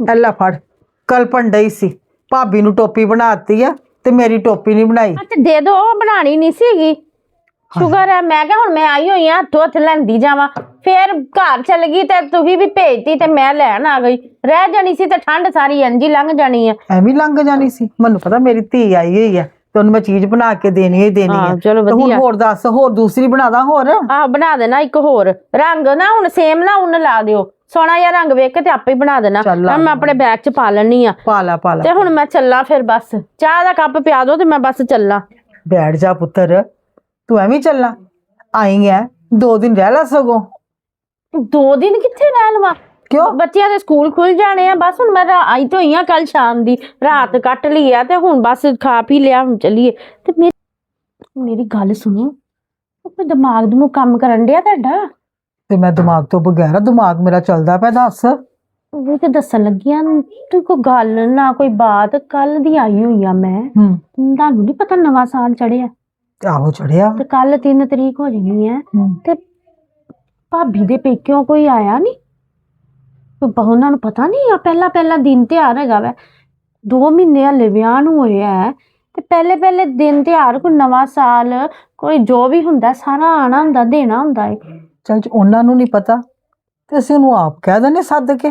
ਐਲਾ ਫੜ। ਕਲਪਣ ਡਈ ਸੀ। ਭਾਬੀ ਨੂੰ ਟੋਪੀ ਬਣਾਤੀ ਆ ਤੇ ਮੇਰੀ ਟੋਪੀ ਨਹੀਂ ਬਣਾਈ। ਅੱਛਾ ਦੇ ਦੋ ਉਹ ਬਣਾਣੀ ਨਹੀਂ ਸੀਗੀ। ਸ਼ੁਗਰ ਹੈ ਮੈਂ ਕਿਹਾ ਹੁਣ ਮੈਂ ਆਈ ਹੋਈ ਆ ਹੱਥੋਂ ਹੱਥ ਲੈਂਦੀ ਜਾਵਾਂ। ਫੇਰ ਘਰ ਚਲ ਗਈ ਤੇ ਤੁਸੀਂ ਵੀ ਭੇਜਤੀ ਤੇ ਮੈਂ ਲੈਣ ਆ ਗਈ। ਰਹਿ ਜਾਣੀ ਸੀ ਤੇ ਠੰਡ ਸਾਰੀ ਇੰਜੀ ਲੰਘ ਜਾਣੀ ਆ। ਐਵੇਂ ਲੰਘ ਜਾਣੀ ਸੀ। ਮੈਨੂੰ ਪਤਾ ਮੇਰੀ ਧੀ ਆਈ ਹੋਈ ਆ ਤੇ ਉਹਨੂੰ ਮੈਂ ਚੀਜ਼ ਬਣਾ ਕੇ ਦੇਣੀ ਹੀ ਦੇਣੀ ਹਾਂ, ਆ ਚਲੋ ਤੇ ਹੁਣ ਵਧੀਆ। ਹੋਰ ਦੱਸ ਹੋਰ ਦੂਸਰੀ ਬਣਾਦਾ ਹੋਰ? ਆਹ ਬਣਾ ਦੇਣਾ ਇੱਕ ਹੋਰ। ਰੰਗ ਨਾ ਹੁਣ ਸੇਮ ਨਾ ਉਹਨ ਲਾ ਦਿਓ। ਸੋਹਣਾ ਜਿਹਾ ਰੰਗ ਵੇਖ ਕੇ ਤੇ ਆਪੇ ਹੀ ਬਣਾ ਦੇਣਾ। ਚੱਲ ਮੈਂ ਆਪਣੇ ਬੈਗ 'ਚ ਪਾ ਲੈਣੀ ਆ। ਪਾ ਲਾ ਪਾ ਤੇ ਲਾ ਹੁਣ ਮੈਂ ਚੱਲਾਂ ਫਿਰ ਬਸ। ਚਾਹ ਦਾ ਕੱਪ ਪਿਆ ਦਿਓ ਤੇ ਮੈਂ ਬਸ ਚੱਲਾਂ। ਬੈਠ ਜਾ ਪੁੱਤਰ। ਤੂੰ ਐਵੇਂ ਹੀ ਚੱਲਣਾ ਆਈ ਦੋ ਦਿਨ ਰਹਿ ਲੈ ਸਗੋਂ। ਦੋ ਦਿਨ ਕਿੱਥੇ ਰਹਿ ਲਵਾਂ? ਕਿਉਂ? ਬੱਚਿਆਂ ਦੇ ਸਕੂਲ ਖੁੱਲ ਜਾਣੇ ਆ। ਬਸ ਹੁਣ ਮੈਂ ਰਾ- ਆਈ ਤੋਂ ਹੋਈ ਆ ਕੱਲ ਸ਼ਾਮ ਦੀ। ਰਾਤ ਕੱਟ ਲਈ ਆ ਤੇ ਹੁਣ ਬਸ ਖਾ ਪੀ ਲਿਆ ਹੁਣ ਚੱਲੀਏ। ਤੇ ਮੇਰੀ ਮੇਰੀ ਗੱਲ ਸੁਣੋ। ਉਹ ਦਿਮਾਗ ਨੂੰ ਕੰਮ ਕਰਨ ਡਿਆ ਤੁਹਾਡਾ? ਤੇ ਮੈਂ ਦਿਮਾਗ ਤੋਂ ਬਗੈਰ ਆ, ਦਿਮਾਗ ਮੇਰਾ ਚੱਲਦਾ ਪਿਆ ਦੱਸ। ਉਹ ਤੇ ਦੱਸਣ ਲੱਗਿਆ ਤੂੰ ਕੋਈ ਗੱਲ ਨਾ ਕੋਈ ਬਾਤ ਕੱਲ ਦੀ ਆਈ ਹੋਈ ਆ ਮੈਂ। ਹੂੰ। ਤੁਹਾਨੂੰ ਨਹੀਂ ਪਤਾ ਨਵਾਂ ਸਾਲ ਚੜਿਆ ਆਹੋ ਚੜਿਆ ਤੇ ਕੱਲ 3 ਤਰੀਕ ਹੋ ਜਾਣੀ ਹੈ ਹੂੰ। ਤੇ ਭਾਬੀ ਦੇ ਪੇਕਿਓਂ ਕੋਈ ਆਇਆ ਨਹੀਂ ਉਹਨਾਂ ਨੂੰ ਪਤਾ ਨਹੀਂ ਆ ਪਹਿਲਾ ਪਹਿਲਾ ਦਿਨ ਤਿਉਹਾਰ ਹੈਗਾ ਵੈ। 2 ਮਹੀਨੇ ਹਲੇ ਵਿਆਹ ਨੂੰ ਹੋਏ ਆ ਤੇ ਪਹਿਲੇ ਪਹਿਲੇ ਦਿਨ ਤਿਉਹਾਰ ਕੋਈ ਨਵਾਂ ਸਾਲ ਕੋਈ ਜੋ ਵੀ ਹੁੰਦਾ ਸਾਰਾ ਆਣਾ ਹੁੰਦਾ ਦੇਣਾ ਹੁੰਦਾ ਏ। ਚੱਲ ਜੇ ਉਹਨਾਂ ਨੂੰ ਨਹੀਂ ਪਤਾ ਤੇ ਅਸੀਂ ਉਹਨੂੰ ਆਪ ਕਹਿ ਦਿੰਦੇ ਸੱਦ ਕੇ।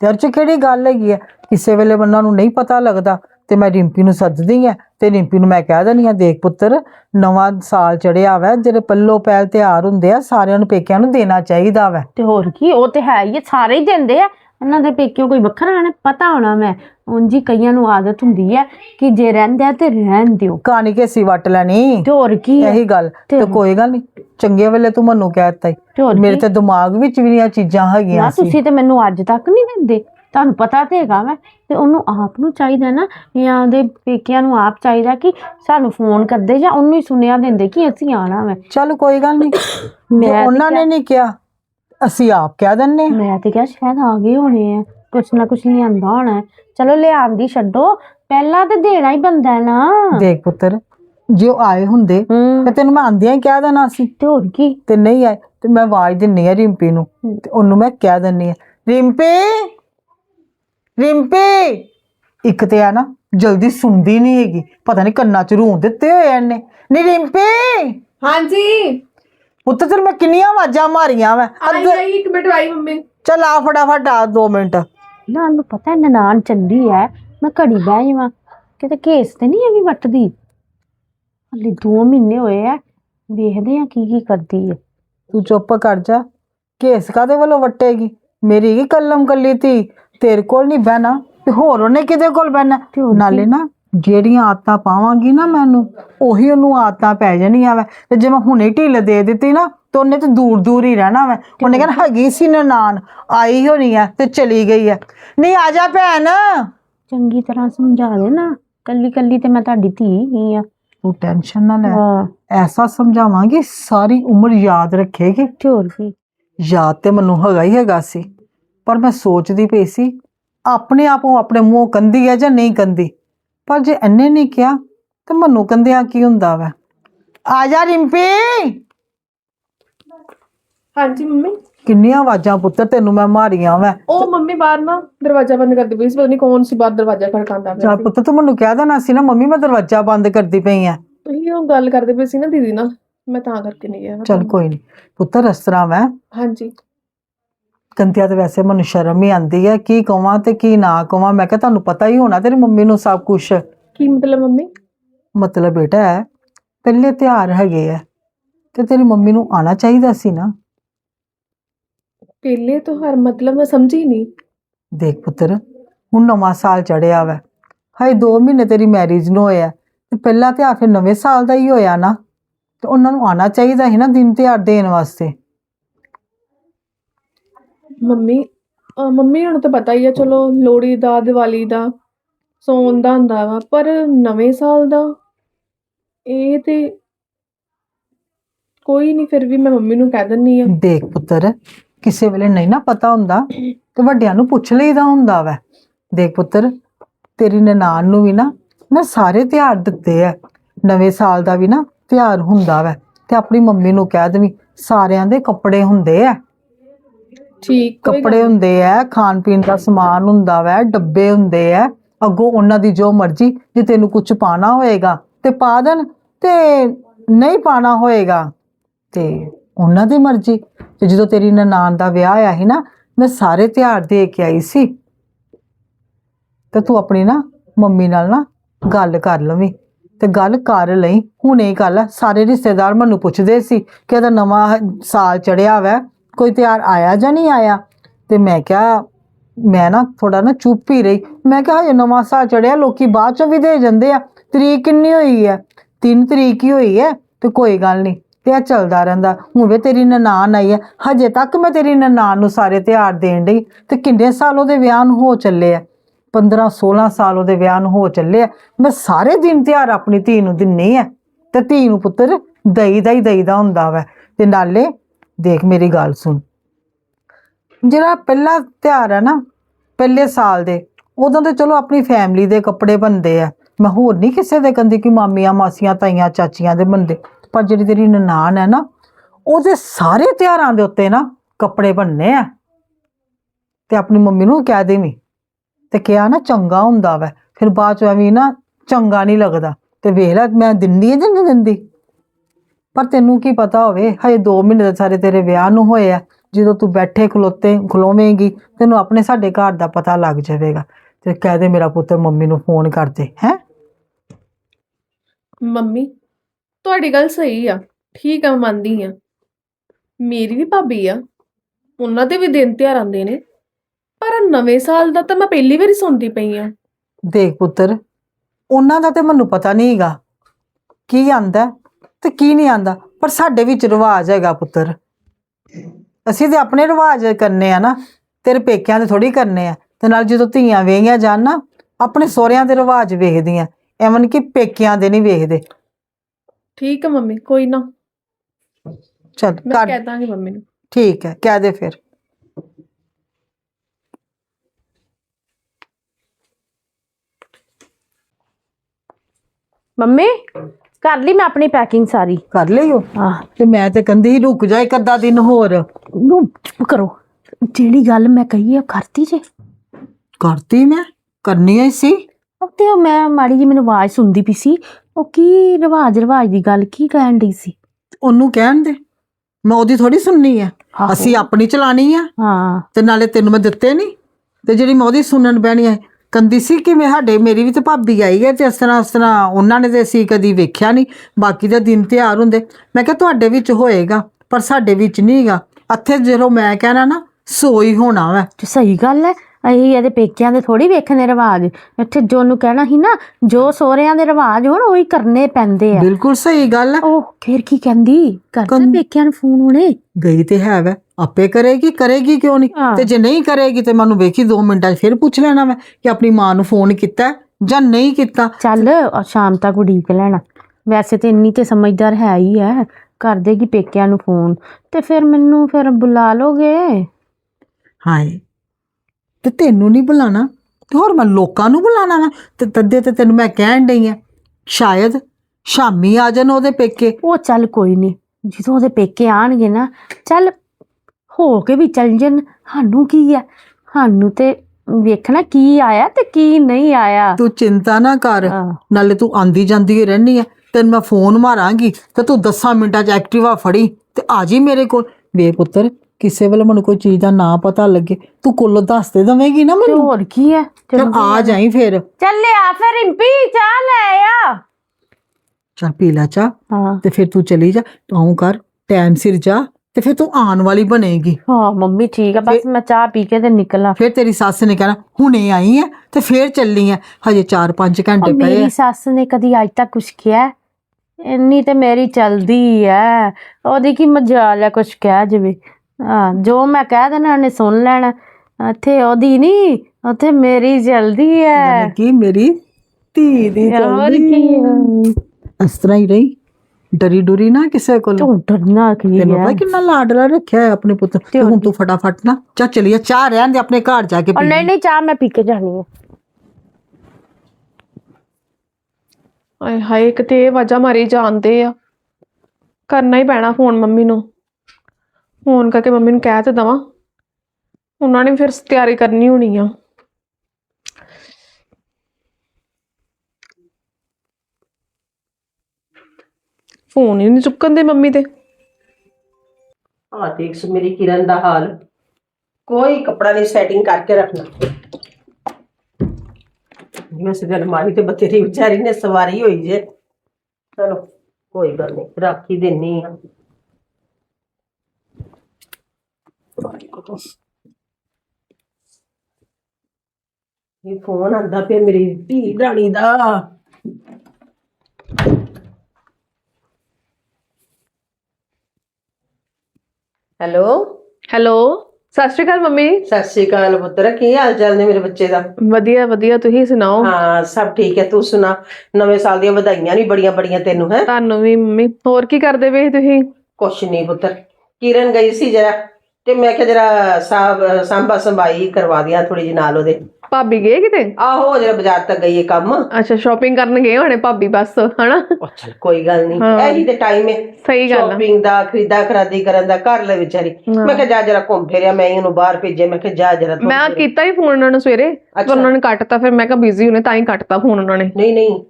ਤੇ ਅਰ ਚ ਕਿਹੜੀ ਗੱਲ ਹੈਗੀ ਹੈ? ਕਿਸੇ ਵੇਲੇ ਉਹਨਾਂ ਨੂੰ ਨਹੀਂ ਪਤਾ ਲੱਗਦਾ ਤੇ ਮੈਂ ਰਿੰਪੀ ਨੂੰ ਸੱਦਦੀ ਆ ਤੇ ਰਿੰਪੀ ਨੂੰ ਮੈਂ ਕਹਿ ਦਿੰਦੀ ਆ ਦੇਖ ਪੁੱਤਰ ਨਵਾਂ ਸਾਲ ਚੜਿਆ ਵਾ ਜਿਹੜੇ ਪੱਲੋ ਪੈਲ ਤਿਉਹਾਰ ਹੁੰਦੇ ਆ ਸਾਰਿਆਂ ਨੂੰ ਪੇਕਿਆਂ ਨੂੰ ਦੇਣਾ ਚਾਹੀਦਾ ਵੈ। ਤੇ ਹੋਰ ਕੀ ਉਹ ਤੇ ਹੈ ਹੀ ਆ, ਸਾਰੇ ਹੀ ਦਿੰਦੇ ਆ। ਉਹਨਾਂ ਦੇ ਪੇਕਿਓ ਕੋਈ ਵੱਖਰਾ ਆਣਾ ਪਤਾ ਹੋਣਾ ਮੈਂ। ਉਂਝ ਹੀ ਕਈਆਂ ਨੂੰ ਆਦਤ ਹੁੰਦੀ ਹੈ ਕਿ ਜੇ ਰਹਿੰਦੇ ਆ ਤੇ ਰਹਿਣ ਦਿਓ। ਕਹਾਣੀ ਘੇਸੀ ਵੱਟ ਲੈਣੀ। ਤੇ ਹੋਰ ਕੀ ਹੈ? ਇਹੀ ਗੱਲ। ਤੇ ਕੋਈ ਗੱਲ ਨਹੀਂ। ਚੰਗੇ ਵੇਲੇ ਤੂੰ ਮੈਨੂੰ ਕਹਿ ਦਿੱਤਾ ਈ। ਤੇ ਹੋਰ ਮੇਰੇ ਕੀ? ਤੇ ਦਿਮਾਗ ਵਿੱਚ ਵੀ ਇਹ ਚੀਜ਼ਾਂ ਹੈਗੀਆਂ ਸੀ। ਤੁਸੀਂ ਤੇ ਮੈਨੂੰ ਅੱਜ ਤੱਕ ਨਹੀਂ ਦਿੰਦੇ। ਤੁਹਾਨੂੰ ਪਤਾ ਤੇ ਹੈਗਾ ਮੈਂ ਤੇ ਉਹਨੂੰ ਆਪ ਨੂੰ ਚਾਹੀਦਾ ਨਾ ਜਾਂ ਉਹਦੇ ਪੇਕਿਆਂ ਨੂੰ ਆਪ ਚਾਹੀਦਾ ਕਿ ਸਾਨੂੰ ਫੋਨ ਕਰਦੇ ਜਾਂ ਉਹਨੂੰ ਹੀ ਸੁਨੇਹਾ ਦਿੰਦੇ ਕਿ ਅਸੀਂ ਆਣਾ ਮੈਂ ਚੱਲ ਕੋਈ ਗੱਲ ਨਹੀਂ। ਮੈਂ ਤੇ ਉਹਨਾਂ ਨੇ ਨਹੀਂ ਕਿਹਾ ਅਸੀਂ ਆਪ ਕਹਿ ਦਿੰਨੇ ਆਂ। ਮੈਂ ਤੇ ਕਿਹਾ ਸ਼ਾਇਦ ਆ ਗਏ ਹੋਣੇ ਆ। ਕੁਛ ਨਾ ਕੁਛ ਲਿਆਂਦਾ ਹੋਣਾ ਹੈ। ਚਲੋ ਲਿਆਂਦੀ ਛੱਡੋ। ਪਹਿਲਾਂ ਤੇ ਦੇਣਾ ਹੀ ਬੰਦਾ ਹੈ ਨਾ। ਦੇਖ ਪੁੱਤਰ ਜੇ ਉਹ ਆਏ ਹੁੰਦੇ ਹੂੰ। ਤੇ ਤੈਨੂੰ ਮੈਂ ਆਂਦਿਆਂ ਹੀ ਕਹਿ ਦੇਣਾ ਸੀ। ਤੇ ਹੋਰ ਕੀ? ਤੇ ਨਹੀਂ ਆਏ ਤੇ ਮੈਂ ਆਵਾਜ਼ ਦਿੰਨੀ ਆ ਰਿੰਪੀ ਨੂੰ। ਤੇ ਉਹਨੂੰ ਮੈਂ ਕਹਿ ਦਿੰਨੀ ਆ ਰਿੰਪੀ ਰਿੰਪੀ! ਇੱਕ ਤੇ ਆ ਨਾ ਜਲਦੀ ਸੁਣਦੀ ਨਹੀਂ ਹੈਗੀ। ਪਤਾ ਨਹੀਂ ਕੰਨਾਂ 'ਚ ਰੂੰ ਦਿੱਤੇ ਹੋਏ ਇਹਨੇ। ਨਹੀਂ ਰਿੰਪੀ! ਹਾਂਜੀ। ਪੁੱਤ ਤੈਨੂੰ ਮੈਂ ਕਿੰਨੀਆਂ ਆਵਾਜ਼ਾਂ ਮਾਰੀਆਂ ਵਾ। ਆਈ ਆਈ ਇੱਕ ਮਿੰਟ ਆਈ ਮੰਮੀ। ਚੱਲ ਆ ਫਟਾਫਟ ਆ 2 ਮਿੰਟ। ਨਾ ਨੂੰ ਪਤਾ ਨਨਾਣ ਚੱਲੀ ਹੈ ਮੈਂ ਘੜੀ ਬਹਿ ਜਾਵਾਂ। ਕਿਤੇ ਕੇਸ ਤੇ ਨਹੀਂ ਐਵੇਂ ਵੱਟਦੀ? ਹਲੇ 2 ਮਹੀਨੇ ਹੋਏ ਆ ਵੇਖਦੇ ਆ ਕੀ ਕੀ ਕਰਦੀ ਹੈ ਤੂੰ ਚੁੱਪ ਕਰ ਜਾ ਕੇਸ ਕਾਦੇ ਵੱਲੋਂ ਵੱਟੇਗੀ? ਮੇਰੀ ਕੀ ਕਲਮ ਕੱਲੀ ਤੀ ਤੇਰੇ ਕੋਲ ਨਹੀਂ ਬਹਿਣਾ ਤੇ ਹੋਰ ਉਹਨੇ ਕਿਹਦੇ ਕੋਲ ਬਹਿਣਾ? ਤੇ ਨਾਲੇ ਨਾ ਜਿਹੜੀਆਂ ਆਦਤਾਂ ਪਾਵਾਂਗੀ ਨਾ ਮੈਨੂੰ ਉਹੀ ਉਹਨੂੰ ਆਦਤਾਂ ਪੈ ਜਾਣੀਆਂ ਵਾ। ਤੇ ਜੇ ਮੈਂ ਹੁਣੇ ਢਿੱਲ ਦੇ ਦਿੱਤੀ ਨਾ ਤਾਂ ਉਹਨੇ ਤੇ ਦੂਰ ਦੂਰ ਹੀ ਰਹਿਣਾ ਵਾ। ਉਹਨੇ ਕਹਿਣਾ ਹੈਗੀ ਸੀ ਨਨਾਣ ਆਈ ਹੋਣੀ ਆ ਤੇ ਚਲੀ ਗਈ ਆ। ਨਹੀਂ ਆ ਜਾ ਭੈਣ। ਚੰਗੀ ਤਰ੍ਹਾਂ ਸਮਝਾ ਦੇ ਨਾ। ਕੱਲੀ ਕੱਲੀ ਤੇ ਮੈਂ ਤੁਹਾਡੀ ਧੀ ਹੀ ਆ। ਤੂੰ ਟੈਨਸ਼ਨ ਨਾ ਲੈ। ਹਾਂ। ਐਸਾ ਸਮਝਾਵਾਂਗੀ ਸਾਰੀ ਉਮਰ ਯਾਦ ਰੱਖੇਗੀ। ਹੋਰ ਕੀ। ਯਾਦ ਤੇ ਮੈਨੂੰ ਹੈਗਾ ਹੀ ਹੈਗਾ ਸੀ। ਪਰ ਮੈਂ ਸੋਚਦੀ ਪਈ ਸੀ ਆਪਣੇ ਆਪ ਉਹ ਆਪਣੇ ਮੂੰਹ ਕੰਦੀ ਹੈ ਜਾਂ ਨਹੀਂ ਕੰਦੀ? ਪਰ ਜੇ ਇੰਨੇ ਨਹੀਂ ਕਿਹਾ ਤੇ ਮੈਨੂੰ ਕੰਦਿਆਂ ਕੀ ਹੁੰਦਾ ਵਾ? ਆ ਜਾ ਰਿੰਪੀ! ਹਾਂਜੀ ਮੰਮੀ। ਕਿੰਨੀਆਂ ਆਵਾਜ਼ਾਂ ਪੁੱਤਰ ਤੈਨੂੰ ਮੈਂ ਮਾਰੀਆਂ ਵਾ। ਉਹ ਮੰਮੀ ਬਾਹਰ ਨਾ ਦਰਵਾਜ਼ਾ ਬੰਦ ਕਰਦੀ ਪਈ ਸੀ ਪਤਾ ਨਹੀਂ ਕੌਣ ਸੀ ਬਾਹਰ ਦਰਵਾਜ਼ਾ ਖੜਕਾਉਂਦਾ ਪਿਆ ਚੱਲ ਸੀ। ਪੁੱਤ ਤੂੰ ਮੈਨੂੰ ਕਹਿ ਦੇਣਾ ਸੀ ਨਾ ਮੰਮੀ ਮੈਂ ਦਰਵਾਜ਼ਾ ਬੰਦ ਕਰਦੀ ਪਈ ਆ। ਤੁਸੀਂ ਉਹ ਗੱਲ ਕਰਦੇ ਪਏ ਸੀ ਨਾ ਦੀਦੀ ਨਾਲ ਮੈਂ ਤਾਂ ਕਰਕੇ ਨਹੀਂ ਗਿਆ। ਚੱਲ ਕੋਈ ਨਹੀਂ ਪੁੱਤਰ ਇਸ ਤਰ੍ਹਾਂ ਮੈਂ ਹਾਂਜੀ। ਕੰਤਿਆ ਤੇ ਵੈਸੇ ਮੈਨੂੰ ਸ਼ਰਮ ਹੀ ਆਂਦੀ ਹੈ ਕੀ ਕਵਾਂ ਤੇ ਕੀ ਨਾ ਕਵਾਂ। ਮੈਂ ਕਿਹਾ ਤੁਹਾਨੂੰ ਪਤਾ ਹੀ ਹੋਣਾ ਤੇਰੀ ਮੰਮੀ ਨੂੰ ਸਭ ਕੁਝ ਕੀ ਮਤਲਬ ਮੰਮੀ? ਮਤਲਬ ਬੇਟਾ ਹੈ ਪਹਿਲੇ ਤਿਉਹਾਰ ਹੈਗੇ ਆ ਤੇ ਤੇਰੀ ਮੰਮੀ ਨੂੰ ਆਣਾ ਚਾਹੀਦਾ ਸੀ ਨਾ। ਪਹਿਲੇ ਤੋਂ ਹਰ ਮਤਲਬ ਮੈਂ ਸਮਝੀ ਨਹੀਂ। ਦੇਖ ਪੁੱਤਰ ਹੁਣ ਨਵਾਂ ਸਾਲ ਚੜਿਆ ਵਾ। ਹਾਏ 2 ਮਹੀਨੇ ਤੇਰੀ ਮੈਰਿਜ ਨੂੰ ਹੋਇਆ ਤੇ ਪਹਿਲਾ ਤਿਉਹਾਰ ਫਿਰ ਨਵੇਂ ਸਾਲ ਦਾ ਹੀ ਹੋਇਆ ਨਾ। ਤੇ ਉਹਨਾਂ ਨੂੰ ਆਣਾ ਚਾਹੀਦਾ ਸੀ ਨਾ ਦਿਨ ਤਿਉਹਾਰ ਦੇਣ ਵਾਸਤੇ। ਮੰਮੀ, ਅਹ ਮੰਮੀ ਹੁਣ ਤਾਂ ਪਤਾ ਹੀ ਆ, ਚਲੋ ਲੋਹੜੀ ਦਾ, ਦੀਵਾਲੀ ਦਾ, ਸੌਣ ਦਾ ਹੁੰਦਾ ਵਾ, ਪਰ ਨਵੇਂ ਸਾਲ ਦਾ ਇਹ ਤੇ ਕੋਈ ਨਹੀਂ, ਫਿਰ ਵੀ ਮੈਂ ਮੰਮੀ ਨੂੰ ਕਹਿ ਦਿੰਨੀ ਆ। ਦੇਖ ਪੁੱਤਰ, ਕਿਸੇ ਵੇਲੇ ਨਹੀਂ ਨਾ ਪਤਾ ਹੁੰਦਾ, ਤੇ ਵੱਡਿਆਂ ਨੂੰ ਪੁੱਛ ਲਈਦਾ ਹੁੰਦਾ ਵਾ। ਦੇਖ ਪੁੱਤਰ, ਤੇਰੀ ਨਨਾਣ ਨੂੰ ਵੀ ਨਾ, ਮੈਂ ਸਾਰੇ ਤਿਉਹਾਰ ਦਿੱਤੇ ਆ। ਨਵੇਂ ਸਾਲ ਦਾ ਵੀ ਨਾ ਤਿਉਹਾਰ ਹੁੰਦਾ ਵਾ, ਤੇ ਆਪਣੀ ਮੰਮੀ ਨੂੰ ਕਹਿ ਦੇਵੀਂ, ਸਾਰਿਆਂ ਦੇ ਕੱਪੜੇ ਹੁੰਦੇ ਆ। ਠੀਕ ਕੱਪੜੇ ਹੁੰਦੇ ਆ ਖਾਣ ਪੀਣ ਦਾ ਸਮਾਨ ਹੁੰਦਾ ਵੈ ਡੱਬੇ ਹੁੰਦੇ ਆ ਅੱਗੋਂ ਉਹਨਾਂ ਦੀ ਜੋ ਮਰਜ਼ੀ ਜੇ ਤੈਨੂੰ ਕੁਝ ਪਾਣਾ ਹੋਏਗਾ ਤੇ ਪਾ ਦੇਣ ਤੇ ਨਹੀਂ ਪਾਣਾ ਹੋਏਗਾ ਤੇ ਉਹਨਾਂ ਦੀ ਮਰਜ਼ੀ। ਤੇ ਜਦੋਂ ਤੇਰੀ ਨਨਾਣ ਦਾ ਵਿਆਹ ਆਇਆ ਸੀ ਨਾ ਮੈਂ ਸਾਰੇ ਤਿਉਹਾਰ ਦੇ ਕੇ ਆਈ ਸੀ। ਤੇ ਤੂੰ ਆਪਣੀ ਨਾ ਮੰਮੀ ਨਾਲ ਨਾ ਗੱਲ ਕਰ ਲਵੀਂ ਤੇ ਗੱਲ ਕਰ ਲਈ। ਹੁਣੇ ਗੱਲ ਸਾਰੇ ਰਿਸ਼ਤੇਦਾਰ ਮੈਨੂੰ ਪੁੱਛਦੇ ਸੀ ਕਿ ਇਹਦਾ ਨਵਾਂ ਸਾਲ ਚੜਿਆ ਵੈ ਕੋਈ ਤਿਉਹਾਰ ਆਇਆ ਜਾਂ ਨਹੀਂ ਆਇਆ? ਤੇ ਮੈਂ ਕਿਹਾ, ਮੈਂ ਨਾ ਥੋੜਾ ਨਾ ਚੁੱਪ ਹੀ ਰਹੀ। ਮੈਂ ਕਿਹਾ, ਹਜੇ ਨਵਾਂ ਸਾਲ ਚੜਿਆ ਲੋਕੀ ਬਾਅਦ ਚੋਂ ਵੀ ਦੇ ਜਾਂਦੇ ਆ। ਤਰੀਕ ਕਿੰਨੀ ਹੋਈ ਹੈ? 3 ਤਰੀਕ ਹੀ ਹੋਈ ਹੈ, ਤੇ ਕੋਈ ਗੱਲ ਨਹੀਂ। ਤੇ ਇਹ ਚੱਲਦਾ ਰਹਿੰਦਾ। ਹੁਣ ਵੇ ਤੇਰੀ ਨਨਾਣ ਆਈ ਹੈ। ਹਜੇ ਤੱਕ ਮੈਂ ਤੇਰੀ ਨਨਾਣ ਨੂੰ ਸਾਰੇ ਤਿਉਹਾਰ ਦੇਣ ਲਈ ਤੇ ਕਿੰਨੇ ਸਾਲ ਉਹਦੇ ਵਿਆਹ ਨੂੰ ਹੋ ਚੱਲੇ ਆ? 15 16 ਸਾਲ ਉਹਦੇ ਵਿਆਹ ਨੂੰ ਹੋ ਚੱਲੇ ਆ। ਮੈਂ ਸਾਰੇ ਦਿਨ ਤਿਉਹਾਰ ਆਪਣੀ ਧੀ ਨੂੰ ਦਿੰਨੀ ਆ। ਤੇ ਧੀ ਨੂੰ ਪੁੱਤਰ ਦਈ ਦਾ ਹੀ ਦਈ ਦਾ ਹੁੰਦਾ ਵਾ। ਤੇ ਨਾਲੇ ਦੇਖ ਮੇਰੀ ਗੱਲ ਸੁਣ। ਜਿਹੜਾ ਪਹਿਲਾ ਤਿਉਹਾਰ ਹੈ ਨਾ, ਪਹਿਲੇ ਸਾਲ ਦੇ, ਉਦੋਂ ਤੇ ਚਲੋ ਆਪਣੀ ਫੈਮਿਲੀ ਦੇ ਕੱਪੜੇ ਬੰਦੇ ਆ। ਮੈਂ ਹੋਰ ਨਹੀਂ ਕਿਸੇ ਦੇ ਕੰਦੀ ਕਿ ਮਾਮੀਆਂ, ਮਾਸੀਆਂ, ਤਾਈਆਂ, ਚਾਚੀਆਂ ਦੇ ਬੰਦੇ ਪਰ ਜਿਹੜੀ ਤੇਰੀ ਨਨਾਣ ਹੈ ਨਾ, ਉਹਦੇ ਸਾਰੇ ਤਿਉਹਾਰਾਂ ਦੇ ਉੱਤੇ ਨਾ ਕੱਪੜੇ ਬੰਨੇ ਆ। ਤੇ ਆਪਣੀ ਮੰਮੀ ਨੂੰ ਕਹਿ ਦੇਵੀਂ। ਤੇ ਕਿਹਾ ਨਾ ਚੰਗਾ ਹੁੰਦਾ ਵੈ। ਫਿਰ ਬਾਅਦ ਚ ਐਵੇਂ ਨਾ ਚੰਗਾ ਨਹੀਂ ਲੱਗਦਾ। ਤੇ ਵੇਖ ਲੈ, ਮੈਂ ਦਿੰਦੀ ਹੈ ਜਾਂ ਨਹੀਂ ਦਿੰਦੀ? ਪਰ ਤੈਨੂੰ ਕੀ ਪਤਾ ਹੋਵੇ ਹਜੇ 2 ਮਹੀਨੇ ਦੇ ਸਾਰੇ ਤੇਰੇ ਵਿਆਹ ਨੂੰ ਹੋਏ ਆ। ਜਦੋਂ ਤੂੰ ਬੈਠੇ ਖਲੋਤੇ ਖਲੋਵੇਂਗੀ ਤੈਨੂੰ ਆਪਣੇ ਸਾਡੇ ਘਰ ਦਾ ਪਤਾ ਲੱਗ ਜਾਵੇਗਾ। ਤੇ ਕਹਿ ਦੇ ਮੇਰਾ ਪੁੱਤਰ ਮੰਮੀ ਨੂੰ ਫੋਨ ਕਰ ਦੇ ਹੈ? ਮੰਮੀ ਤੁਹਾਡੀ ਗੱਲ ਸਹੀ ਆ ਠੀਕ ਆ ਮੰਨਦੀ ਆ। ਮੇਰੀ ਵੀ ਭਾਬੀ ਆ ਉਹਨਾਂ ਦੇ ਵੀ ਦਿਨ ਤਿਉਹਾਰ ਆਉਂਦੇ ਨੇ। ਪਰ ਨਵੇਂ ਸਾਲ ਦਾ ਤਾਂ ਮੈਂ ਪਹਿਲੀ ਵਾਰੀ ਸੁਣਦੀ ਪਈ ਆ। ਦੇਖ ਪੁੱਤਰ ਉਹਨਾਂ ਦਾ ਤੇ ਮੈਨੂੰ ਪਤਾ ਨਹੀਂ ਹੈਗਾ ਕੀ ਆਂਦਾ? ਤੇ ਕੀ ਨਹੀਂ ਆਂਦਾ? ਪਰ ਸਾਡੇ ਵਿੱਚ ਰਿਵਾਜ ਹੈਗਾ ਪੁੱਤਰ। ਅਸੀਂ ਤੇ ਆਪਣੇ ਰਿਵਾਜ ਕਰਨੇ ਆ ਨਾ ਤੇਰੇ ਪੇਕਿਆਂ ਦੇ ਥੋੜੀ ਕਰਨੇ ਆ। ਤੇ ਨਾਲ ਜਦੋਂ ਧੀਆਂ ਵੇਹੀਆਂ ਜਾਣ ਨਾ ਆਪਣੇ ਸਹੁਰਿਆਂ ਦੇ ਰਿਵਾਜ ਵੇਖਦੀਆਂ। ਐਵਨ ਕਿ ਪੇਕਿਆਂ ਦੇ ਨਹੀਂ ਵੇਖਦੇ। ਠੀਕ ਆ ਮੰਮੀ ਕੋਈ ਨਾ। ਚਲ ਮੈਂ ਕਰ। ਕਹਿ ਦਾਂਗੀ ਮੰਮੀ ਨੂੰ। ਠੀਕ ਹੈ ਕਹਿ ਦੇ ਫਿਰ। ਮੰਮੀ? ਕਰ ਲਈ ਮੈਂ ਆਪਣੀ ਪੈਕਿੰਗ ਸਾਰੀ। ਕਰ ਲਈਓ। ਆਹ ਤੇ ਮੈਂ ਤੇ ਕਹਿੰਦੀ ਸੀ ਰੁਕ ਜਾ ਇੱਕ ਅੱਧਾ ਦਿਨ ਹੋਰ। ਨੂੰ ਚੁੱਪ ਕਰੋ। ਜਿਹੜੀ ਗੱਲ ਮੈਂ ਕਹੀ ਹੈ ਉਹ ਕਰਤੀ ਜੇ। ਕਰਤੀ ਮੈਂ? ਕਰਨੀ ਹੀ ਸੀ ਉਹ ਤੇ ਉਹ ਮੈਂ ਮਾੜੀ ਜੀ ਮੈਨੂੰ ਆਵਾਜ਼ ਸੁਣਦੀ ਪਈ ਸੀ। ਉਹ ਕੀ ਰਿਵਾਜ ਰਿਵਾਜ ਦੀ ਗੱਲ ਕੀ ਕਹਿਣ ਡਈ ਸੀ? ਉਹਨੂੰ ਕਹਿਣ ਦੇ। ਮੈਂ ਉਹਦੀ ਥੋੜੀ ਸੁਣਨੀ ਆ। ਅਸੀਂ ਆਪਣੀ ਚਲਾਣੀ ਆ। ਹਾਂ। ਤੇ ਨਾਲੇ ਤੈਨੂੰ ਮੈਂ ਦਿੱਤੇ ਨਹੀਂ ਤੇ ਜਿਹੜੀ ਮੈਂ ਉਹਦੀ ਸੁਣਨ ਬਹਿਣੀ ਹੈ ਕੰਦੀ ਸੀ ਕਿ ਮੈਂ ਸਾਡੇ, ਮੇਰੀ ਵੀ ਤੇ ਭਾਬੀ ਆਈ ਹੈ ਤੇ ਇਸ ਤਰ੍ਹਾਂ ਇਸ ਤਰ੍ਹਾਂ ਉਹਨਾਂ ਨੇ ਤੇ ਅਸੀਂ ਕਦੀ ਵੇਖਿਆ ਨਹੀਂ, ਬਾਕੀ ਦੇ ਦਿਨ ਤਿਉਹਾਰ ਹੁੰਦੇ। ਮੈਂ ਕਿਹਾ ਤੁਹਾਡੇ ਵਿੱਚ ਹੋਏਗਾ, ਪਰ ਸਾਡੇ ਵਿੱਚ ਨਹੀਂ ਹੈਗਾ ਇੱਥੇ ਜਦੋਂ ਮੈਂ ਕਹਿਣਾ ਨਾ, ਸੋਈ ਹੋਣਾ ਵਾ ਤੇ ਸਹੀ ਗੱਲ ਹੈ। ਅਸੀਂ ਇਹਦੇ ਪੇਕਿਆਂ ਦੇ ਥੋੜੀ ਵੇਖਣੇ ਰਿਵਾਜ। ਇੱਥੇ ਜੋ ਨੂੰ ਕਹਿਣਾ ਸੀ ਨਾ ਜੋ ਸੋਹਰਿਆਂ ਦੇ ਰਿਵਾਜ ਹੋਣ ਉਹੀ ਕਰਨੇ ਪੈਂਦੇ ਆ। ਬਿਲਕੁਲ ਸਹੀ ਗੱਲ ਹੈ ਉਹ ਫੇਰ ਕੀ ਕਹਿੰਦੀ? ਕਰਦੇ ਪੇਕਿਆਂ ਨੂੰ ਫੋਨ ਹੁਣੇ। ਗਈ ਤੇ ਹੈ ਵੈ। ਆਪੇ ਕਰੇਗੀ ਕਰੇਗੀ ਕਿਉਂ ਨਹੀਂ ਹਾਂ। ਤੇ ਜੇ ਨਹੀਂ ਕਰੇਗੀ ਤੇ ਮੈਨੂੰ ਵੇਖੀ 2 ਮਿੰਟਾਂ ਫਿਰ ਪੁੱਛ ਲੈਣਾ ਮੈਂ ਕਿ ਆਪਣੀ ਮਾਂ ਨੂੰ ਫੋਨ ਕੀਤਾ ਹੈ ਜਾਂ ਨਹੀਂ ਕੀਤਾ। ਚੱਲ ਸ਼ਾਮ ਤੱਕ ਉਡੀਕ ਲੈਣਾ। ਵੈਸੇ ਤੇ ਇੰਨੀ ਤੇ ਸਮਝਦਾਰ ਹੈ ਹੀ ਹੈ। ਕਰ ਦੇਗੀ ਪੇਕਿਆਂ ਨੂੰ ਫੋਨ। ਤੇ ਫਿਰ ਮੈਨੂੰ ਫਿਰ ਬੁਲਾ ਲੋਗੇ? ਹਾਏ। ਤੇ ਤੈਨੂੰ ਨਹੀਂ ਬੁਲਾਣਾ ਤੇ ਹੋਰ ਮੈਂ ਲੋਕਾਂ ਨੂੰ ਬੁਲਾਣਾ ਵਾ ਤੇ ਤੱਦੇ ਤੇ ਤੈਨੂੰ ਮੈਂ ਕਹਿਣ ਡਈ ਆ ਸ਼ਾਇਦ ਸ਼ਾਮੀ ਆ ਜਾਣ ਉਹਦੇ ਪੇਕੇ। ਉਹ ਚੱਲ ਕੋਈ ਨਹੀਂ ਜਦੋਂ ਉਹਦੇ ਪੇਕੇ ਆਣਗੇ ਨਾ ਚੱਲ ਹੋ ਕੇ ਵੀ ਚੱਲ ਜਨ ਸਾਨੂੰ ਕੀ ਆ? ਸਾਨੂੰ ਤੇ ਵੇਖਣਾ ਕੀ ਆਇਆ ਤੇ ਕੀ ਨਹੀਂ ਆਇਆ। ਤੂੰ ਚਿੰਤਾ ਨਾ ਕਰ। ਨਾਲੇ ਤੂੰ ਆਂਦੀ ਜਾਂਦੀ ਹੀ ਰਹਿਣੀ ਆ ਤੈਨੂੰ ਮੈਂ ਫੋਨ ਮਾਰਾਂਗੀ ਤੇ ਤੂੰ 10 ਮਿੰਟਾਂ 'ਚ ਐਕਟਿਵਾ ਫੜੀ ਤੇ ਆ ਜੀ ਮੇਰੇ ਕੋਲ। ਵੇ ਪੁੱਤਰ ਕਿਸੇ ਵੇਲੇ ਮੈਨੂੰ ਕੋਈ ਚੀਜ਼ ਦਾ ਨਾਂ ਪਤਾ ਲੱਗੇ। ਤੂੰ ਕੋਲੋਂ ਦੱਸ ਦੇ ਦਵੇਂਗੀ ਨਾ ਤੇ ਮੈਨੂੰ ਹੋਰ ਕੀ ਹੈ? ਚਲ ਆ ਜਾਈ ਫਿਰ। ਚੱਲੇ ਆ ਫਿਰ ਰਿੰਪੀ ਚਾਹ ਲੈ ਆ। ਚਲ ਪੀ ਲੈ ਚਾਹ ਹਾਂ। ਤੇ ਫਿਰ ਤੂੰ ਚਲੀ ਜਾ। ਤੂੰ ਆਉਂ ਕਰ ਟਾਈਮ ਸਿਰ ਜਾ ਤੇ ਫਿਰ ਤੂੰ ਆਉਣ ਵਾਲੀ ਬਣੇਗੀ। ਹਾਂ ਮੰਮੀ ਠੀਕ ਆ ਬਸ ਮੈਂ ਚਾਹ ਪੀ ਕੇ ਤੇ ਨਿਕਲਾਂ। ਫਿਰ ਤੇਰੀ ਸੱਸ ਨੇ ਕਹਿਣਾ ਹੁਣੇ ਆਈ ਐ ਤੇ ਫਿਰ ਚੱਲੀ ਐ ਹਜੇ 4-5 ਘੰਟੇ ਪਏ ਮੇਰੀ। ਸੱਸ ਨੇ ਕਦੀ ਅੱਜ ਤੱਕ ਕੁਛ ਕਿਹਾ ਹੈ? ਇੰਨੀ ਤੇ ਮੇਰੀ ਚਲਦੀ ਐ ਉਹਦੀ ਕੀ ਮਜਾਲ ਐ ਕੁਛ ਕਹਿ ਜਵੇ। ਹਾਂ ਜੋ ਮੈਂ ਕਹਿ ਦੇਣਾ ਉਹਨੇ ਸੁਣ ਲੈਣਾ। ਇੱਥੇ ਉਹਦੀ ਨਹੀਂ ਉੱਥੇ ਮੇਰੀ ਐ। ਯਾਨੀ ਕਿ ਮੇਰੀ ਧੀ ਦੀ ਹੋਰ ਚੱਲਦੀ ਕੀ ਇਸ ਤਰ੍ਹਾਂ ਹੀ ਰਹੀ। ਡਰੀ ਡੁਰੀ ਨਾ ਕਿਸੇ ਕੋਲ। ਤੂੰ ਡਰਨਾ ਕੀ ਤੈਨੂੰ ਹੈ ਪਤਾ ਕਿੰਨਾ ਲਾਡਲਾ ਰੱਖਿਆ ਹੈ ਆਪਣੇ ਪੁੱਤ। ਤੇ ਹੁਣ ਤੂੰ ਫਟਾਫਟ ਨਾ ਚਾ ਚਲੀਏ ਚਾਹ ਰਹਿਣ ਦੇ ਆਪਣੇ ਘਰ ਜਾ ਕੇ ਪੀ ਨਹੀਂ ਨਹੀਂ ਚਾਹ ਮੈਂ ਪੀ ਕੇ ਜਾਣੀ ਹੈ ਆਏ ਹਾਏ ਇੱਕ ਤੇ ਇਹ ਵਾਜਾ ਮਾਰੀ ਜਾਂਦੇ ਆ। ਕਰਨਾ ਹੀ ਪੈਣਾ ਫੋਨ ਮੰਮੀ ਨੂੰ। ਫੋਨ ਕਰਕੇ ਮੰਮੀ ਨੂੰ ਕਹਿ ਤੇ ਦਵਾਂ। ਉਹਨਾਂ ਨੇ ਫਿਰ ਤਿਆਰੀ ਕਰਨੀ ਹੋਣੀ ਆ। ਫੋਨ ਹੀ ਨਹੀਂ ਚੁੱਕਣ ਦੇ ਮੰਮੀ ਤੇ ਆ ਦੇਖ ਸੋ ਮੇਰੀ ਕਿਰਨ ਦਾ ਹਾਲ। ਕੋਈ ਕਪੜਾ ਨਹੀਂ ਸੈਟਿੰਗ ਕਰਕੇ ਰੱਖਣਾ। ਵੈਸੇ ਤੇ ਅਲਮਾਰੀ ਤੇ ਬਥੇਰੀ ਵਿਚਾਰੀ ਨੇ ਸਵਾਰੀ ਹੋਈ ਜੇ। ਚਲੋ, ਕੋਈ ਗੱਲ ਨਹੀਂ, ਰੱਖ ਹੀ ਦਿੰਨੀ ਆ। ਇਹ ਫੋਨ ਆਂਦਾ ਪਿਆ ਮੇਰੀ ਧੀ ਰਾਣੀ ਦਾ। ਹੈਲੋ? ਹੈਲੋ? ਸਤਿ ਸ਼੍ਰੀ ਅਕਾਲ ਮੰਮੀ। ਸਤਿ ਸ਼੍ਰੀ ਅਕਾਲ ਪੁੱਤਰ ਕੀ ਹਾਲ ਚਾਲ ਨੇ ਮੇਰੇ ਬੱਚੇ ਦਾ? ਵਧੀਆ ਵਧੀਆ ਤੁਸੀਂ ਸੁਣਾਓ? ਹਾਂ ਸਭ ਠੀਕ ਹੈ ਤੂੰ ਸੁਣਾ ਨਵੇਂ ਸਾਲ ਦੀਆਂ ਵਧਾਈਆਂ ਨਹੀਂ ਬੜੀਆਂ ਬੜੀਆਂ ਤੈਨੂੰ ਹੈ? ਤੁਹਾਨੂੰ ਵੀ ਮੰਮੀ ਹੋਰ ਕੀ ਕਰਦੇ ਵੇ ਤੁਸੀਂ? ਕੁਛ ਨਹੀਂ ਪੁੱਤਰ ਕਿਰਨ ਗਈ ਸੀ ਜਰਾ। ਤੇ ਮੈਂ ਕਿਹਾ ਜਰਾ ਸਾਬ ਸਾਂਭਾ ਸੰਭਾਈ ਕਰਵਾ ਦਿਆਂ ਥੋੜੀ ਜਿਹੀ ਨਾਲ ਉਹਦੇ। ਭਾਬੀ ਗਏ ਕਿਤੇ? ਆਹੋ ਜਰਾ ਬਾਜ਼ਾਰ ਤੱਕ ਗਈ ਹੈ ਕੰਮ। ਅੱਛਾ ਸ਼ਾਪਿੰਗ ਕਰਨ ਗਏ ਹੋਣੇ ਭਾਬੀ ਬਸ ਹਨਾ? ਅੱਛਾ ਕੋਈ ਗੱਲ ਨਹੀਂ ਹਾਂ। ਇਹੀ ਤੇ ਟਾਈਮ ਹੈ ਸਹੀ ਗੱਲ ਆ। ਸ਼ਾਪਿੰਗ ਦਾ ਖਰੀਦਾ ਖਰਾਦੀ ਕਰਨ ਦਾ ਕਰ ਲੈ ਵਿਚਾਰੀ। ਹਾਂ। ਮੈਂ ਕਿਹਾ ਜਾ ਜਰਾ ਘੁੰਮ ਫਿਰਿਆ ਮੈਂ ਹੀ ਉਹਨੂੰ ਬਾਹਰ ਭੇਜਿਆ ਮੈਂ ਕਿਹਾ ਜਾ ਜਰਾ ਮੈਂ ਕੀਤਾ ਹੀ ਫੋਨ ਉਹਨਾਂ ਨੂੰ ਸਵੇਰੇ। ਪਰ। ਉਹਨਾਂ ਨੇ ਕੱਟਤਾ ਫਿਰ ਮੈਂ ਕਿਹਾ ਬਿਜ਼ੀ ਹੋਣੇ ਤਾਂ ਹੀ ਕੱਟਤਾ ਫੋਨ ਉਹਨਾਂ ਨੇ। ਨਹੀਂ ਨਹੀਂ।